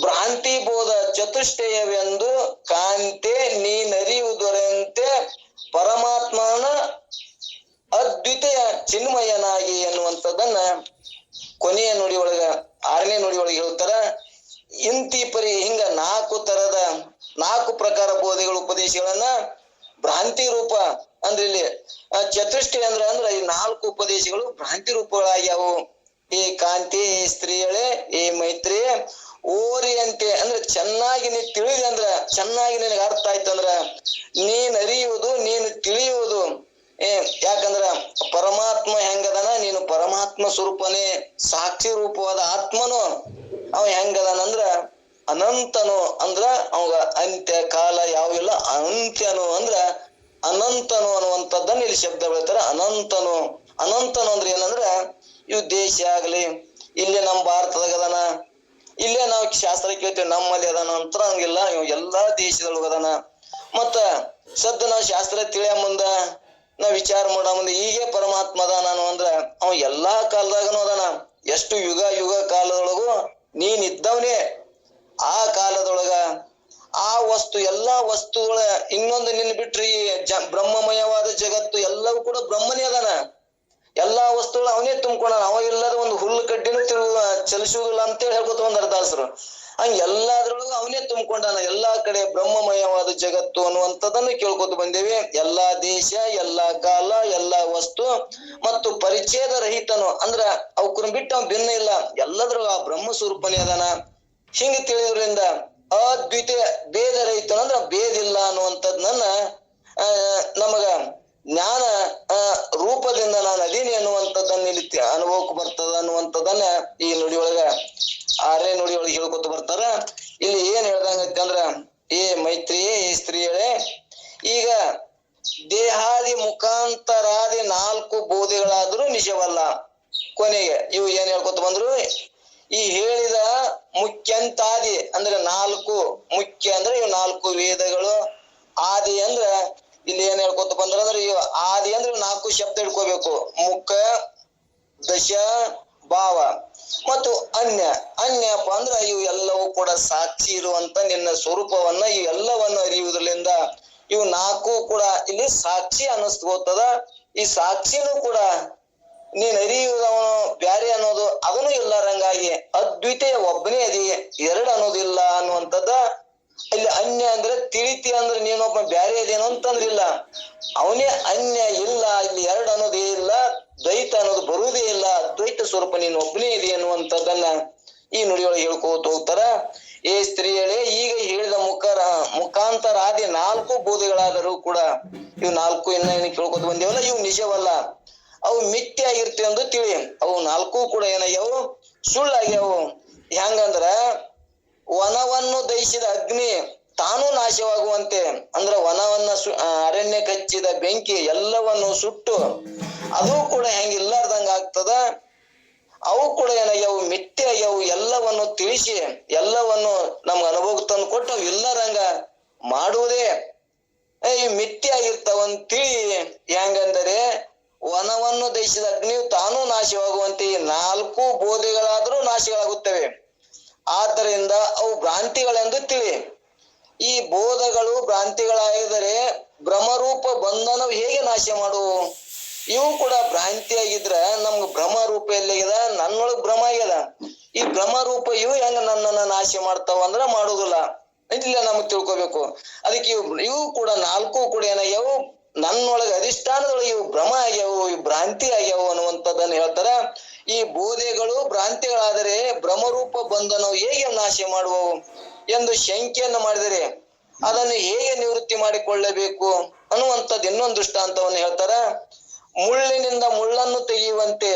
ಭ್ರಾಂತಿ ಬೋಧ ಚತುಷ್ಟಯವೆಂದು ಕಾಂತೆ ನೀನರಿಯುವುದರಂತೆ ಪರಮಾತ್ಮನ ಅದ್ವಿತೀಯ ಚಿನ್ಮಯನಾಗಿ ಎನ್ನುವಂಥದ್ದನ್ನ ಕೊನೆಯ ನುಡಿ ಒಳಗ, ಆರನೇ ನುಡಿ ಒಳಗೆ ಹೇಳ್ತಾರ. ಇಂತಿ ಪರಿ ಹಿಂಗ ನಾಲ್ಕು ತರದ ನಾಲ್ಕು ಪ್ರಕಾರ ಬೋಧೆಗಳ ಉಪದೇಶಗಳನ್ನ ಭ್ರಾಂತಿ ರೂಪ ಅಂದ್ರೆ ಇಲ್ಲಿ ಚತುಷ್ಟಿ ಅಂದ್ರ ಅಂದ್ರ ಈ ನಾಲ್ಕು ಉಪದೇಶಗಳು ಭ್ರಾಂತಿ ರೂಪಗಳಾಗ್ಯಾವು. ಈ ಕಾಂತಿ, ಈ ಸ್ತ್ರೀಯಳೆ, ಈ ಮೈತ್ರಿ ಓರಿಯಂತೆ ಅಂದ್ರೆ ಚೆನ್ನಾಗಿ ನೀ ತಿಳಿದ ಅಂದ್ರ, ಚೆನ್ನಾಗಿ ನಿನಗೆ ಅರ್ಥ ಆಯ್ತಂದ್ರ ನೀನ್ ಅರಿಯುವುದು, ನೀನು ತಿಳಿಯುವುದು. ಏ, ಯಾಕಂದ್ರ ಪರಮಾತ್ಮ ಹೆಂಗದನ? ನೀನು ಪರಮಾತ್ಮ ಸ್ವರೂಪನೇ, ಸಾಕ್ಷಿ ರೂಪವಾದ ಆತ್ಮನು ಅವ ಹೆಂಗದನಂದ್ರ ಅನಂತನು ಅಂದ್ರ ಅವಾಗ ಅಂತ್ಯ, ಕಾಲ ಯಾವಿಲ್ಲ ಅಂತ್ಯನು ಅಂದ್ರ ಅನಂತನು ಅನ್ನುವಂಥದ್ದನ್ನ ಇಲ್ಲಿ ಶಬ್ದ ಬೆಳಿತಾರೆ. ಅನಂತನು ಅನಂತನು ಅಂದ್ರೆ ಏನಂದ್ರ ಇವು ದೇಶ ಆಗ್ಲಿ, ಇಲ್ಲೇ ನಮ್ಮ ಭಾರತದಾಗ ಅದಾನ, ಇಲ್ಲೇ ನಾವು ಶಾಸ್ತ್ರ ಕೇಳ್ತೀವಿ, ನಮ್ಮಲ್ಲಿ ಅದಾನ ಅಂತ ಹಂಗಿಲ್ಲ, ಇವ್ ಎಲ್ಲಾ ದೇಶದೊಳಗ ಅದಾನ. ಮತ್ತ ಸದ್ದ ನಾವು ಶಾಸ್ತ್ರ ತಿಳಿಯ ಮುಂದ, ನಾವ್ ವಿಚಾರ ಮಾಡೋ ಮುಂದೆ ಹೀಗೆ ಪರಮಾತ್ಮ ಅದಾನ ಅಂದ್ರ ಅವ ಎಲ್ಲಾ ಕಾಲದಾಗನು ಅದಾನ. ಎಷ್ಟು ಯುಗ ಯುಗ ಕಾಲದೊಳಗೂ ನೀನ್ ಇದ್ದವನೇ ಆ ಕಾಲದೊಳಗ ಆ ವಸ್ತು, ಎಲ್ಲಾ ವಸ್ತುಗಳ ಇನ್ನೊಂದು ನಿನ್ ಬಿಟ್ರಿ ಬ್ರಹ್ಮಮಯವಾದ ಜಗತ್ತು ಎಲ್ಲವೂ ಕೂಡ ಬ್ರಹ್ಮನೇ ಅದಾನ. ಎಲ್ಲಾ ವಸ್ತುಗಳು ಅವನೇ ತುಂಬ್ಕೊಂಡ ಅವ ಇಲ್ಲದ ಒಂದು ಹುಲ್ಲು ಕಡ್ಡಿನೂ ತಿರುಗ ಚಲಿಸುವುದಿಲ್ಲ ಅಂತೇಳಿ ಹೇಳ್ಕೊತ ಒಂದ್ ದಾಸರು ಹಂಗ ಎಲ್ಲಾದ್ರೊಳಗೂ ಅವನೇ ತುಂಬಿಕೊಂಡಾನ. ಎಲ್ಲಾ ಕಡೆ ಬ್ರಹ್ಮಮಯವಾದ ಜಗತ್ತು ಅನ್ನುವಂಥದ್ದನ್ನು ಕೇಳ್ಕೊತ ಬಂದೇವಿ. ಎಲ್ಲಾ ದೇಶ, ಎಲ್ಲಾ ಕಾಲ, ಎಲ್ಲಾ ವಸ್ತು ಮತ್ತು ಪರಿಚ್ಛೇದ ರಹಿತನು. ಅಂದ್ರ ಅವಕ್ಕನ್ನ ಬಿಟ್ಟು ಅವ್ ಭಿನ್ನ ಇಲ್ಲ. ಎಲ್ಲದ್ರೊಳಗ ಆ ಬ್ರಹ್ಮ ಸ್ವರೂಪನೇ ಅದಾನ. ಹಿಂಗ ತಿಳಿಯೋದ್ರಿಂದ ಅದ್ವಿತೀಯ ಭೇದ ರೈತ ಅಂದ್ರ ಭೇದ ಇಲ್ಲ ಅನ್ನುವಂಥದ್ನನ್ನ ನಮಗ ಜ್ಞಾನ ರೂಪದಿಂದ ನಾನು ಅದೀನಿ ಅನ್ನುವಂಥದ್ದನ್ನ ಇಲ್ಲಿ ಅನುಭವಕ್ಕೆ ಬರ್ತದ ಅನ್ನುವಂಥದ್ದನ್ನ ಈ ನುಡಿಯೊಳಗ ಆರನೇ ನುಡಿಯೊಳಗೆ ಹೇಳ್ಕೊತ ಬರ್ತಾರ. ಇಲ್ಲಿ ಏನ್ ಹೇಳ್ದಂಗೈತಿ ಅಂದ್ರ, ಏ ಮೈತ್ರಿಯೇ, ಏ ಸ್ತ್ರೀಯಳೇ, ಈಗ ದೇಹಾದಿ ಮುಖಾಂತರಾದಿ ನಾಲ್ಕು ಬೋಧೆಗಳಾದ್ರೂ ನಿಜವಲ್ಲ. ಕೊನೆಗೆ ಇವು ಏನ್ ಹೇಳ್ಕೊತ ಬಂದ್ರು? ಈ ಹೇಳಿದ ಮುಖ್ಯಂತಾದಿ ಅಂದ್ರೆ ನಾಲ್ಕು ಮುಖ್ಯ ಅಂದ್ರೆ ಇವು ನಾಲ್ಕು ವೇದಗಳು, ಆದಿ ಅಂದ್ರೆ ಇಲ್ಲಿ ಏನ್ ಹೇಳ್ಕೊತ ಬಂದ್ರ ಅಂದ್ರೆ ಇವ ಆದಿ ಅಂದ್ರೆ ನಾಲ್ಕು ಶಬ್ದ ಹಿಡ್ಕೋಬೇಕು. ಮುಖ, ದಶ, ಭಾವ ಮತ್ತು ಅನ್ಯ. ಅನ್ಯಪ್ಪ ಅಂದ್ರೆ ಇವು ಎಲ್ಲವೂ ಕೂಡ ಸಾಕ್ಷಿ ಇರುವಂತ ನಿನ್ನ ಸ್ವರೂಪವನ್ನ ಇವು ಎಲ್ಲವನ್ನು ಅರಿಯುವುದರಿಂದ ಇವು ನಾಲ್ಕು ಕೂಡ ಇಲ್ಲಿ ಸಾಕ್ಷಿ ಅನ್ನಿಸ್ಕೋತದ. ಈ ಸಾಕ್ಷಿನೂ ಕೂಡ ನೀನ್ ಅರಿಯುವವನು ಬ್ಯಾರೆ ಅನ್ನೋದು ಅದನ್ನು ಇಲ್ಲಾರಂಗಾಗಿ ಅದ್ವಿತೀಯ ಒಬ್ಬನೇ ಅದಿ, ಎರಡು ಅನ್ನೋದಿಲ್ಲ ಅನ್ನುವಂಥದ್ದ ಇಲ್ಲಿ ಅನ್ಯ ಅಂದ್ರೆ ತಿಳಿತಿ ಅಂದ್ರೆ ನೀನೊಬ್ಬ ಬ್ಯಾರಿ ಅದೇನು ಅಂತಂದ್ರಿಲ್ಲ ಅವನೇ ಅನ್ಯ ಇಲ್ಲ, ಇಲ್ಲಿ ಎರಡು ಅನ್ನೋದೇ ಇಲ್ಲ, ದ್ವೈತ ಅನ್ನೋದು ಬರುವುದೇ ಇಲ್ಲ, ದ್ವೈತ ಸ್ವರೂಪ ನೀನು ಒಬ್ಬನೇ ಇದೆ ಅನ್ನುವಂಥದ್ದನ್ನ ಈ ನುಡಿಯೊಳಗೆ ಹೇಳ್ಕೋತ ಹೋಗ್ತಾರ. ಏ ಸ್ತ್ರೀಯಳೇ ಈಗ ಹೇಳಿದ ಮುಖರ, ಮುಖಾಂತರ ಆದಿ ನಾಲ್ಕು ಬೋಧೆಗಳಾದರೂ ಕೂಡ ಇವು ನಾಲ್ಕು ಇನ್ನ ಏನು ಕೇಳ್ಕೊತ ಬಂದೇವಲ್ಲ, ಇವು ನಿಜವಲ್ಲ. ಅವು ಮಿಥ್ಯ ಆಗಿರ್ತವೆ ತಿಳಿ. ಅವು ನಾಲ್ಕು ಕೂಡ ಏನಾಗ್ಯಾವು? ಸುಳ್ಳಾಗ್ಯಾವು. ಹೆಂಗಂದ್ರ ವನವನ್ನು ದಹಿಸಿದ ಅಗ್ನಿ ತಾನು ನಾಶವಾಗುವಂತೆ. ಅಂದ್ರೆ ವನವನ್ನ ಅರಣ್ಯ ಕಚ್ಚಿದ ಬೆಂಕಿ ಎಲ್ಲವನ್ನು ಸುಟ್ಟು ಅದು ಕೂಡ ಹೆಂಗ ಇಲ್ಲಾರ್ದಂಗ ಆಗ್ತದ? ಅವು ಕೂಡ ಏನಾಗ್ಯಾವು? ಮಿಥ್ಯಾಗ್ಯಾವು ಎಲ್ಲವನ್ನು ತಿಳಿಸಿ, ಎಲ್ಲವನ್ನು ನಮ್ಗೆ ಅನುಭವಕ್ಕೆ ತಂದು ಕೊಟ್ಟು ಇಲ್ಲರಂಗ ಮಾಡುವುದೇ. ಈ ಮಿಥ್ಯ ಆಗಿರ್ತಾವಂತ ತಿಳಿ ಹೆಂಗಂದರೆ ವನವನ್ನು ದಹಿಸಿದ ಅಗ್ನಿಯು ತಾನೂ ನಾಶವಾಗುವಂತೆ ನಾಲ್ಕು ಬೋಧೆಗಳಾದರೂ ನಾಶಗಳಾಗುತ್ತವೆ. ಆದ್ದರಿಂದ ಅವು ಭ್ರಾಂತಿಗಳೆಂದು ತಿಳಿ ಈ ಬೋಧಗಳು ಭ್ರಾಂತಿಗಳಾಗಿದ್ದರೆ ಭ್ರಮರೂಪ ಬಂಧನವು ಹೇಗೆ ನಾಶ ಮಾಡುವು? ಇವು ಕೂಡ ಭ್ರಾಂತಿಯಾಗಿದ್ರ ನಮ್ಗೆ ಭ್ರಮ ರೂಪ ಎಲ್ಲಿಗದ? ನನ್ನೊಳಗ್ ಭ್ರಮ ಆಗ್ಯದ ಈ ಭ್ರಮ ರೂಪ ಇವು ಹೆಂಗ ನನ್ನನ್ನ ನಾಶ ಮಾಡ್ತಾವ ಅಂದ್ರ ಮಾಡುದಿಲ್ಲ ಇಲ್ಲ ನಮಗ್ ತಿಳ್ಕೊಬೇಕು. ಅದಕ್ಕೆ ಇವು ಇವು ಕೂಡ ನಾಲ್ಕು ಕೂಡ ಏನಾಗ್ಯಾವು? ನನ್ನೊಳಗ ಅಧಿಷ್ಠಾನದೊಳಗೆ ಇವು ಭ್ರಮ ಆಗ್ಯಾವು, ಇವು ಭ್ರಾಂತಿ ಆಗ್ಯಾವು ಅನ್ನುವಂಥದ್ದನ್ನು ಹೇಳ್ತಾರ. ಈ ಬೋಧೆಗಳು ಭ್ರಾಂತಿಗಳಾದರೆ ಭ್ರಮರೂಪ ಬಂಧನವು ಹೇಗೆ ನಾಶ ಮಾಡುವವು ಎಂದು ಶಂಕೆಯನ್ನು ಮಾಡಿದರೆ ಅದನ್ನು ಹೇಗೆ ನಿವೃತ್ತಿ ಮಾಡಿಕೊಳ್ಳಬೇಕು ಅನ್ನುವಂಥದ್ದು ಇನ್ನೊಂದು ದೃಷ್ಟಾಂತವನ್ನು ಹೇಳ್ತಾರ. ಮುಳ್ಳಿನಿಂದ ಮುಳ್ಳನ್ನು ತೆಗೆಯುವಂತೆ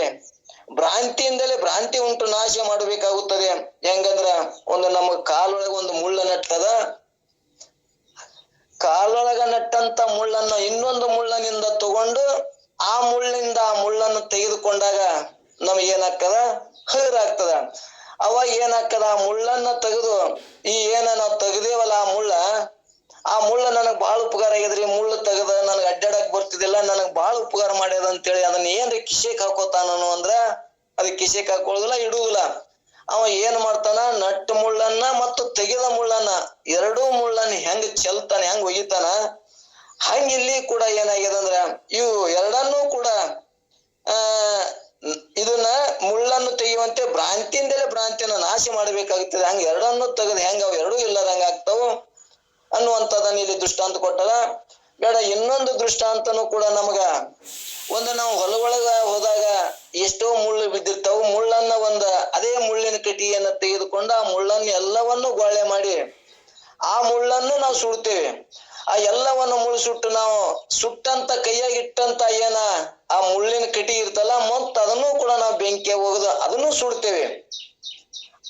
ಭ್ರಾಂತಿಯಿಂದಲೇ ಭ್ರಾಂತಿ ಉಂಟು, ನಾಶ ಮಾಡಬೇಕಾಗುತ್ತದೆ. ಹೆಂಗಂದ್ರ ಒಂದು ನಮ್ಮ ಕಾಲೊಳಗೆ ಒಂದು ಮುಳ್ಳ ನಟ್ಟದ ಕಾಲೊಳಗ ನಟ್ಟಂತ ಮುಳ್ಳನ್ನ ಇನ್ನೊಂದು ಮುಳ್ಳನಿಂದ ತಗೊಂಡು ಆ ಮುಳ್ಳಿಂದ ಆ ಮುಳ್ಳನ್ನು ತೆಗೆದುಕೊಂಡಾಗ ನಮಗೆ ಹಗುರಾಗ್ತದ. ಅವಾಗ ಏನಾಗ್ತದ? ಆ ಮುಳ್ಳನ್ನ ತೆಗೆದು, ಈ ಏನ ನಾವು ತೆಗ್ದೇವಲ್ಲ ಆ ಮುಳ್ಳ? ಆ ಮುಳ್ಳ ನನಗ್ ಬಾಳ ಉಪಕಾರ ಆಗಿದ್ರಿ ಮುಳ್ಳು ತೆಗೆದ ನನಗ್ ಅಡ್ಡಾಡಕ್ ಬರ್ತಿದಿಲ್ಲ ನನಗ್ ಬಾಳ ಉಪಕಾರ ಮಾಡ್ಯದ ಅಂತೇಳಿ ಅದನ್ನ ಏನ್ರಿ ಕಿಶೆಕ್ ಹಾಕೋತಾನು ಅಂದ್ರ ಅದಕ್ಕೆ ಕಿಶೆಕ್ ಹಾಕೊಳ್ಳುದಿಲ್ಲ, ಇಡುವುದಿಲ್ಲ. ಅವ ಏನ್ ಮಾಡ್ತಾನ? ನಟ್ಟು ಮುಳ್ಳನ್ನ ಮತ್ತು ತೆಗೆದ ಮುಳ್ಳನ್ನ. ಎರಡೂ ಮುಳ್ಳನ್ನ ಹೆಂಗ್ ಚೆಲ್ತಾನೆ, ಹೆಂಗ್ ಒಗಿತಾನ? ಹಂಗ ಇಲ್ಲಿ ಕೂಡ ಏನಾಗ್ಯದ ಅಂದ್ರ, ಇವು ಎರಡನ್ನೂ ಕೂಡ, ಆ, ಇದನ್ನ ಮುಳ್ಳನ್ನು ತೆಗೆಯುವಂತೆ ಭ್ರಾಂತಿಯಿಂದಲೇ ಭ್ರಾಂತಿಯನ್ನು ನಾಶ ಮಾಡಬೇಕಾಗುತ್ತದೆ ಹಂಗ ಎರಡನ್ನೂ ತೆಗೆದು ಹೆಂಗ ಅವು ಎರಡೂ ಇಲ್ಲದಂಗ ಆಗ್ತಾವು ಅನ್ನುವಂಥದ್ದನ್ನ ಇಲ್ಲಿ ದೃಷ್ಟಾಂತ ಕೊಟ್ಟದ ಬೇಡ, ಇನ್ನೊಂದು ದೃಷ್ಟಾಂತನೂ ಕೂಡ ನಮಗ ಒಂದು ನಾವು ಹೊಲಗೊಳಗ ಹೋದಾಗ ಎಷ್ಟೋ ಮುಳ್ಳು ಬಿದ್ದಿರ್ತಾವು, ಮುಳ್ಳನ್ನ ಒಂದ ಅದೇ ಮುಳ್ಳಿನ ಕಟಿಯನ್ನ ತೆಗೆದುಕೊಂಡು ಆ ಮುಳ್ಳನ್ನ ಎಲ್ಲವನ್ನು ಗೊಳ್ಳೆ ಮಾಡಿ ಆ ಮುಳ್ಳನ್ನು ನಾವು ಸುಡ್ತೇವೆ. ಆ ಎಲ್ಲವನ್ನು ಮುಳ್ಳು ಸುಟ್ಟು ನಾವು ಸುಟ್ಟಂತ ಕೈಯಾಗಿಟ್ಟಂತ ಏನ ಆ ಮುಳ್ಳಿನ ಕಟಿ ಇರ್ತಲ್ಲ, ಮತ್ತ ಅದನ್ನು ಕೂಡ ನಾವು ಬೆಂಕಿ ಹೋಗುದು, ಅದನ್ನು ಸುಡ್ತೇವೆ.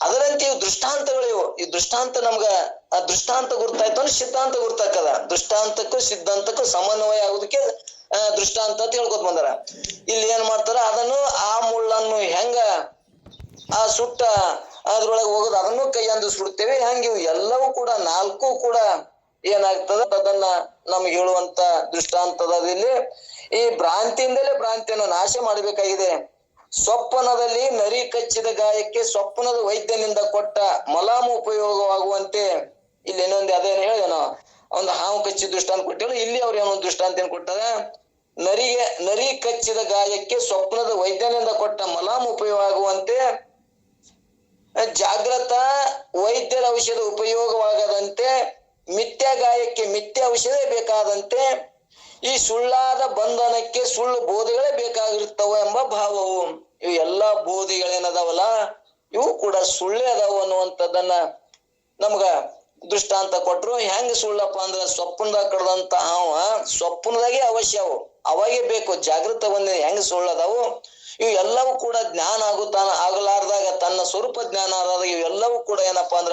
ಅದರಂತೆ ಇವು ದೃಷ್ಟಾಂತಗಳು ಇವು. ಈ ದೃಷ್ಟಾಂತ ನಮ್ಗ ಆ ದೃಷ್ಟಾಂತ ಗುರ್ತಾಯ್ತು ಅಂದ್ರೆ ಸಿದ್ಧಾಂತ ಗುರ್ತಾಕದ ದೃಷ್ಟಾಂತಕ್ಕೂ ಸಿದ್ಧಾಂತಕ್ಕೂ ಸಮನ್ವಯ ಆಗುದಕ್ಕೆ ದೃಷ್ಟಾಂತ ಅಂತ ಹೇಳ್ಕೊತ ಬಂದಾರ. ಇಲ್ಲಿ ಏನ್ ಮಾಡ್ತಾರ, ಅದನ್ನು ಆ ಮುಳ್ಳನ್ನು ಹೆಂಗ ಆ ಸುಟ್ಟ ಅದ್ರೊಳಗೆ ಹೋಗೋದು, ಅದನ್ನು ಕೈಯಂದು ಸುಡ್ತೇವೆ ಹಂಗೆ ಇವು ಎಲ್ಲವೂ ಕೂಡ, ನಾಲ್ಕು ಕೂಡ ಏನಾಗ್ತದ, ಅದನ್ನ ನಮ್ಗೆ ಹೇಳುವಂತ ದೃಷ್ಟಾಂತದ ಇಲ್ಲಿ ಈ ಭ್ರಾಂತಿಯಿಂದಲೇ ಭ್ರಾಂತಿಯನ್ನು ನಾಶ ಮಾಡಬೇಕಾಗಿದೆ. ಸ್ವಪ್ನದಲ್ಲಿ ನರಿ ಕಚ್ಚಿದ ಗಾಯಕ್ಕೆ ಸ್ವಪ್ನದ ವೈದ್ಯನಿಂದ ಕೊಟ್ಟ ಮಲಾಮು ಉಪಯೋಗವಾಗುವಂತೆ ಇಲ್ಲಿ ಇನ್ನೊಂದು ಅದೇನು ಹೇಳಿದೆನೋ, ಒಂದು ಹಾವು ಕಚ್ಚಿ ದೃಷ್ಟಾಂತ ಕೊಟ್ಟಿಲ್ಲ. ಇಲ್ಲಿ ಅವ್ರು ಏನೋ ಒಂದು ದೃಷ್ಟಾಂತ ಏನ್ ಕೊಟ್ಟಾರ? ನರಿಗೆ, ನರಿ ಕಚ್ಚಿದ ಗಾಯಕ್ಕೆ ಸ್ವಪ್ನದ ವೈದ್ಯನಿಂದ ಕೊಟ್ಟ ಮಲಾಮ್ ಉಪಯೋಗವಾಗುವಂತೆ, ಜಾಗ್ರತ ವೈದ್ಯರ ಔಷಧ ಉಪಯೋಗವಾಗದಂತೆ, ಮಿಥ್ಯ ಗಾಯಕ್ಕೆ ಮಿಥ್ಯ ಔಷಧ ಬೇಕಾದಂತೆ, ಈ ಸುಳ್ಳಾದ ಬಂಧನಕ್ಕೆ ಸುಳ್ಳು ಬೋಧಿಗಳೇ ಬೇಕಾಗಿರ್ತವ ಎಂಬ ಭಾವವು. ಇವು ಎಲ್ಲಾ ಬೋಧೆಗಳೇನದಾವಲ್ಲ? ಇವು ಕೂಡ ಸುಳ್ಳೇ ಅದಾವ ಅನ್ನುವಂಥದ್ದನ್ನ ನಮ್ಗ ದೃಷ್ಟಾಂತ ಕೊಟ್ರು. ಹೆಂಗ್ ಸುಳ್ಳಪ್ಪ ಅಂದ್ರೆ ಸ್ವಪ್ನದಾಗ ಕಡ್ದಂತ ಹಾವ ಸ್ವಪ್ನದಾಗೆ ಅವಶ್ಯ ಅವು. ಅವಾಗೆ ಬೇಕು, ಜಾಗೃತವನ್ನ ಹೆಂಗ್ ಸುಳ್ಳದಾವು? ಇವು ಎಲ್ಲವೂ ಕೂಡ ಜ್ಞಾನ ಆಗುತ್ತಾನ ಆಗಲಾರ್ದಾಗ, ತನ್ನ ಸ್ವರೂಪ ಜ್ಞಾನ ಆದಾಗ ಇವೆಲ್ಲವೂ ಕೂಡ ಏನಪ್ಪಾ ಅಂದ್ರ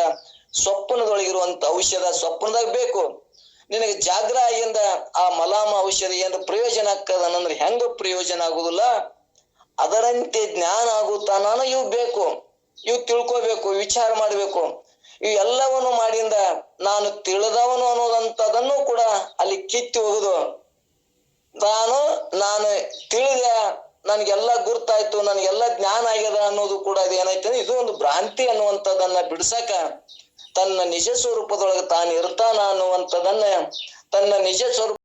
ಸ್ವಪ್ನದೊಳಗಿರುವಂತ ಔಷಧ ಸ್ವಪ್ನದಾಗ ಬೇಕು. ನಿನಗೆ ಜಾಗ್ರ ಆಗಿಂದ ಆ ಮಲಾಮ ಔಷಧ ಏನ್ ಪ್ರಯೋಜನ ಆಗ್ತದ ಅನ್ನಂದ್ರೆ ಹೆಂಗ ಪ್ರಯೋಜನ ಆಗುದಿಲ್ಲ? ಅದರಂತೆ ಜ್ಞಾನ ಆಗುತ್ತಾನ ಇವು ಬೇಕು. ಇವು ತಿಳ್ಕೋಬೇಕು, ವಿಚಾರ ಮಾಡ್ಬೇಕು. ಇವು ಎಲ್ಲವನ್ನು ಮಾಡಿಂದ ನಾನು ತಿಳಿದವನು ಅನ್ನೋದಂತದನ್ನು ಕೂಡ ಅಲ್ಲಿ ಕಿತ್ತಿ ಹೋಗುದು. ನಾನು ನಾನು ತಿಳಿದೆ, ನನ್ಗೆಲ್ಲ ಗುರ್ತಾಯ್ತು, ನನ್ಗೆಲ್ಲ ಜ್ಞಾನ ಆಗ್ಯದ ಅನ್ನೋದು ಕೂಡ ಅದು ಇದು ಒಂದು ಭ್ರಾಂತಿ ಅನ್ನುವಂಥದ್ದನ್ನ ಬಿಡ್ಸಕ ತನ್ನ ನಿಜ ಸ್ವರೂಪದೊಳಗೆ ತಾನು ಇರ್ತಾನ ಅನ್ನುವಂಥದ್ದನ್ನ ತನ್ನ ನಿಜ ಸ್ವರೂಪ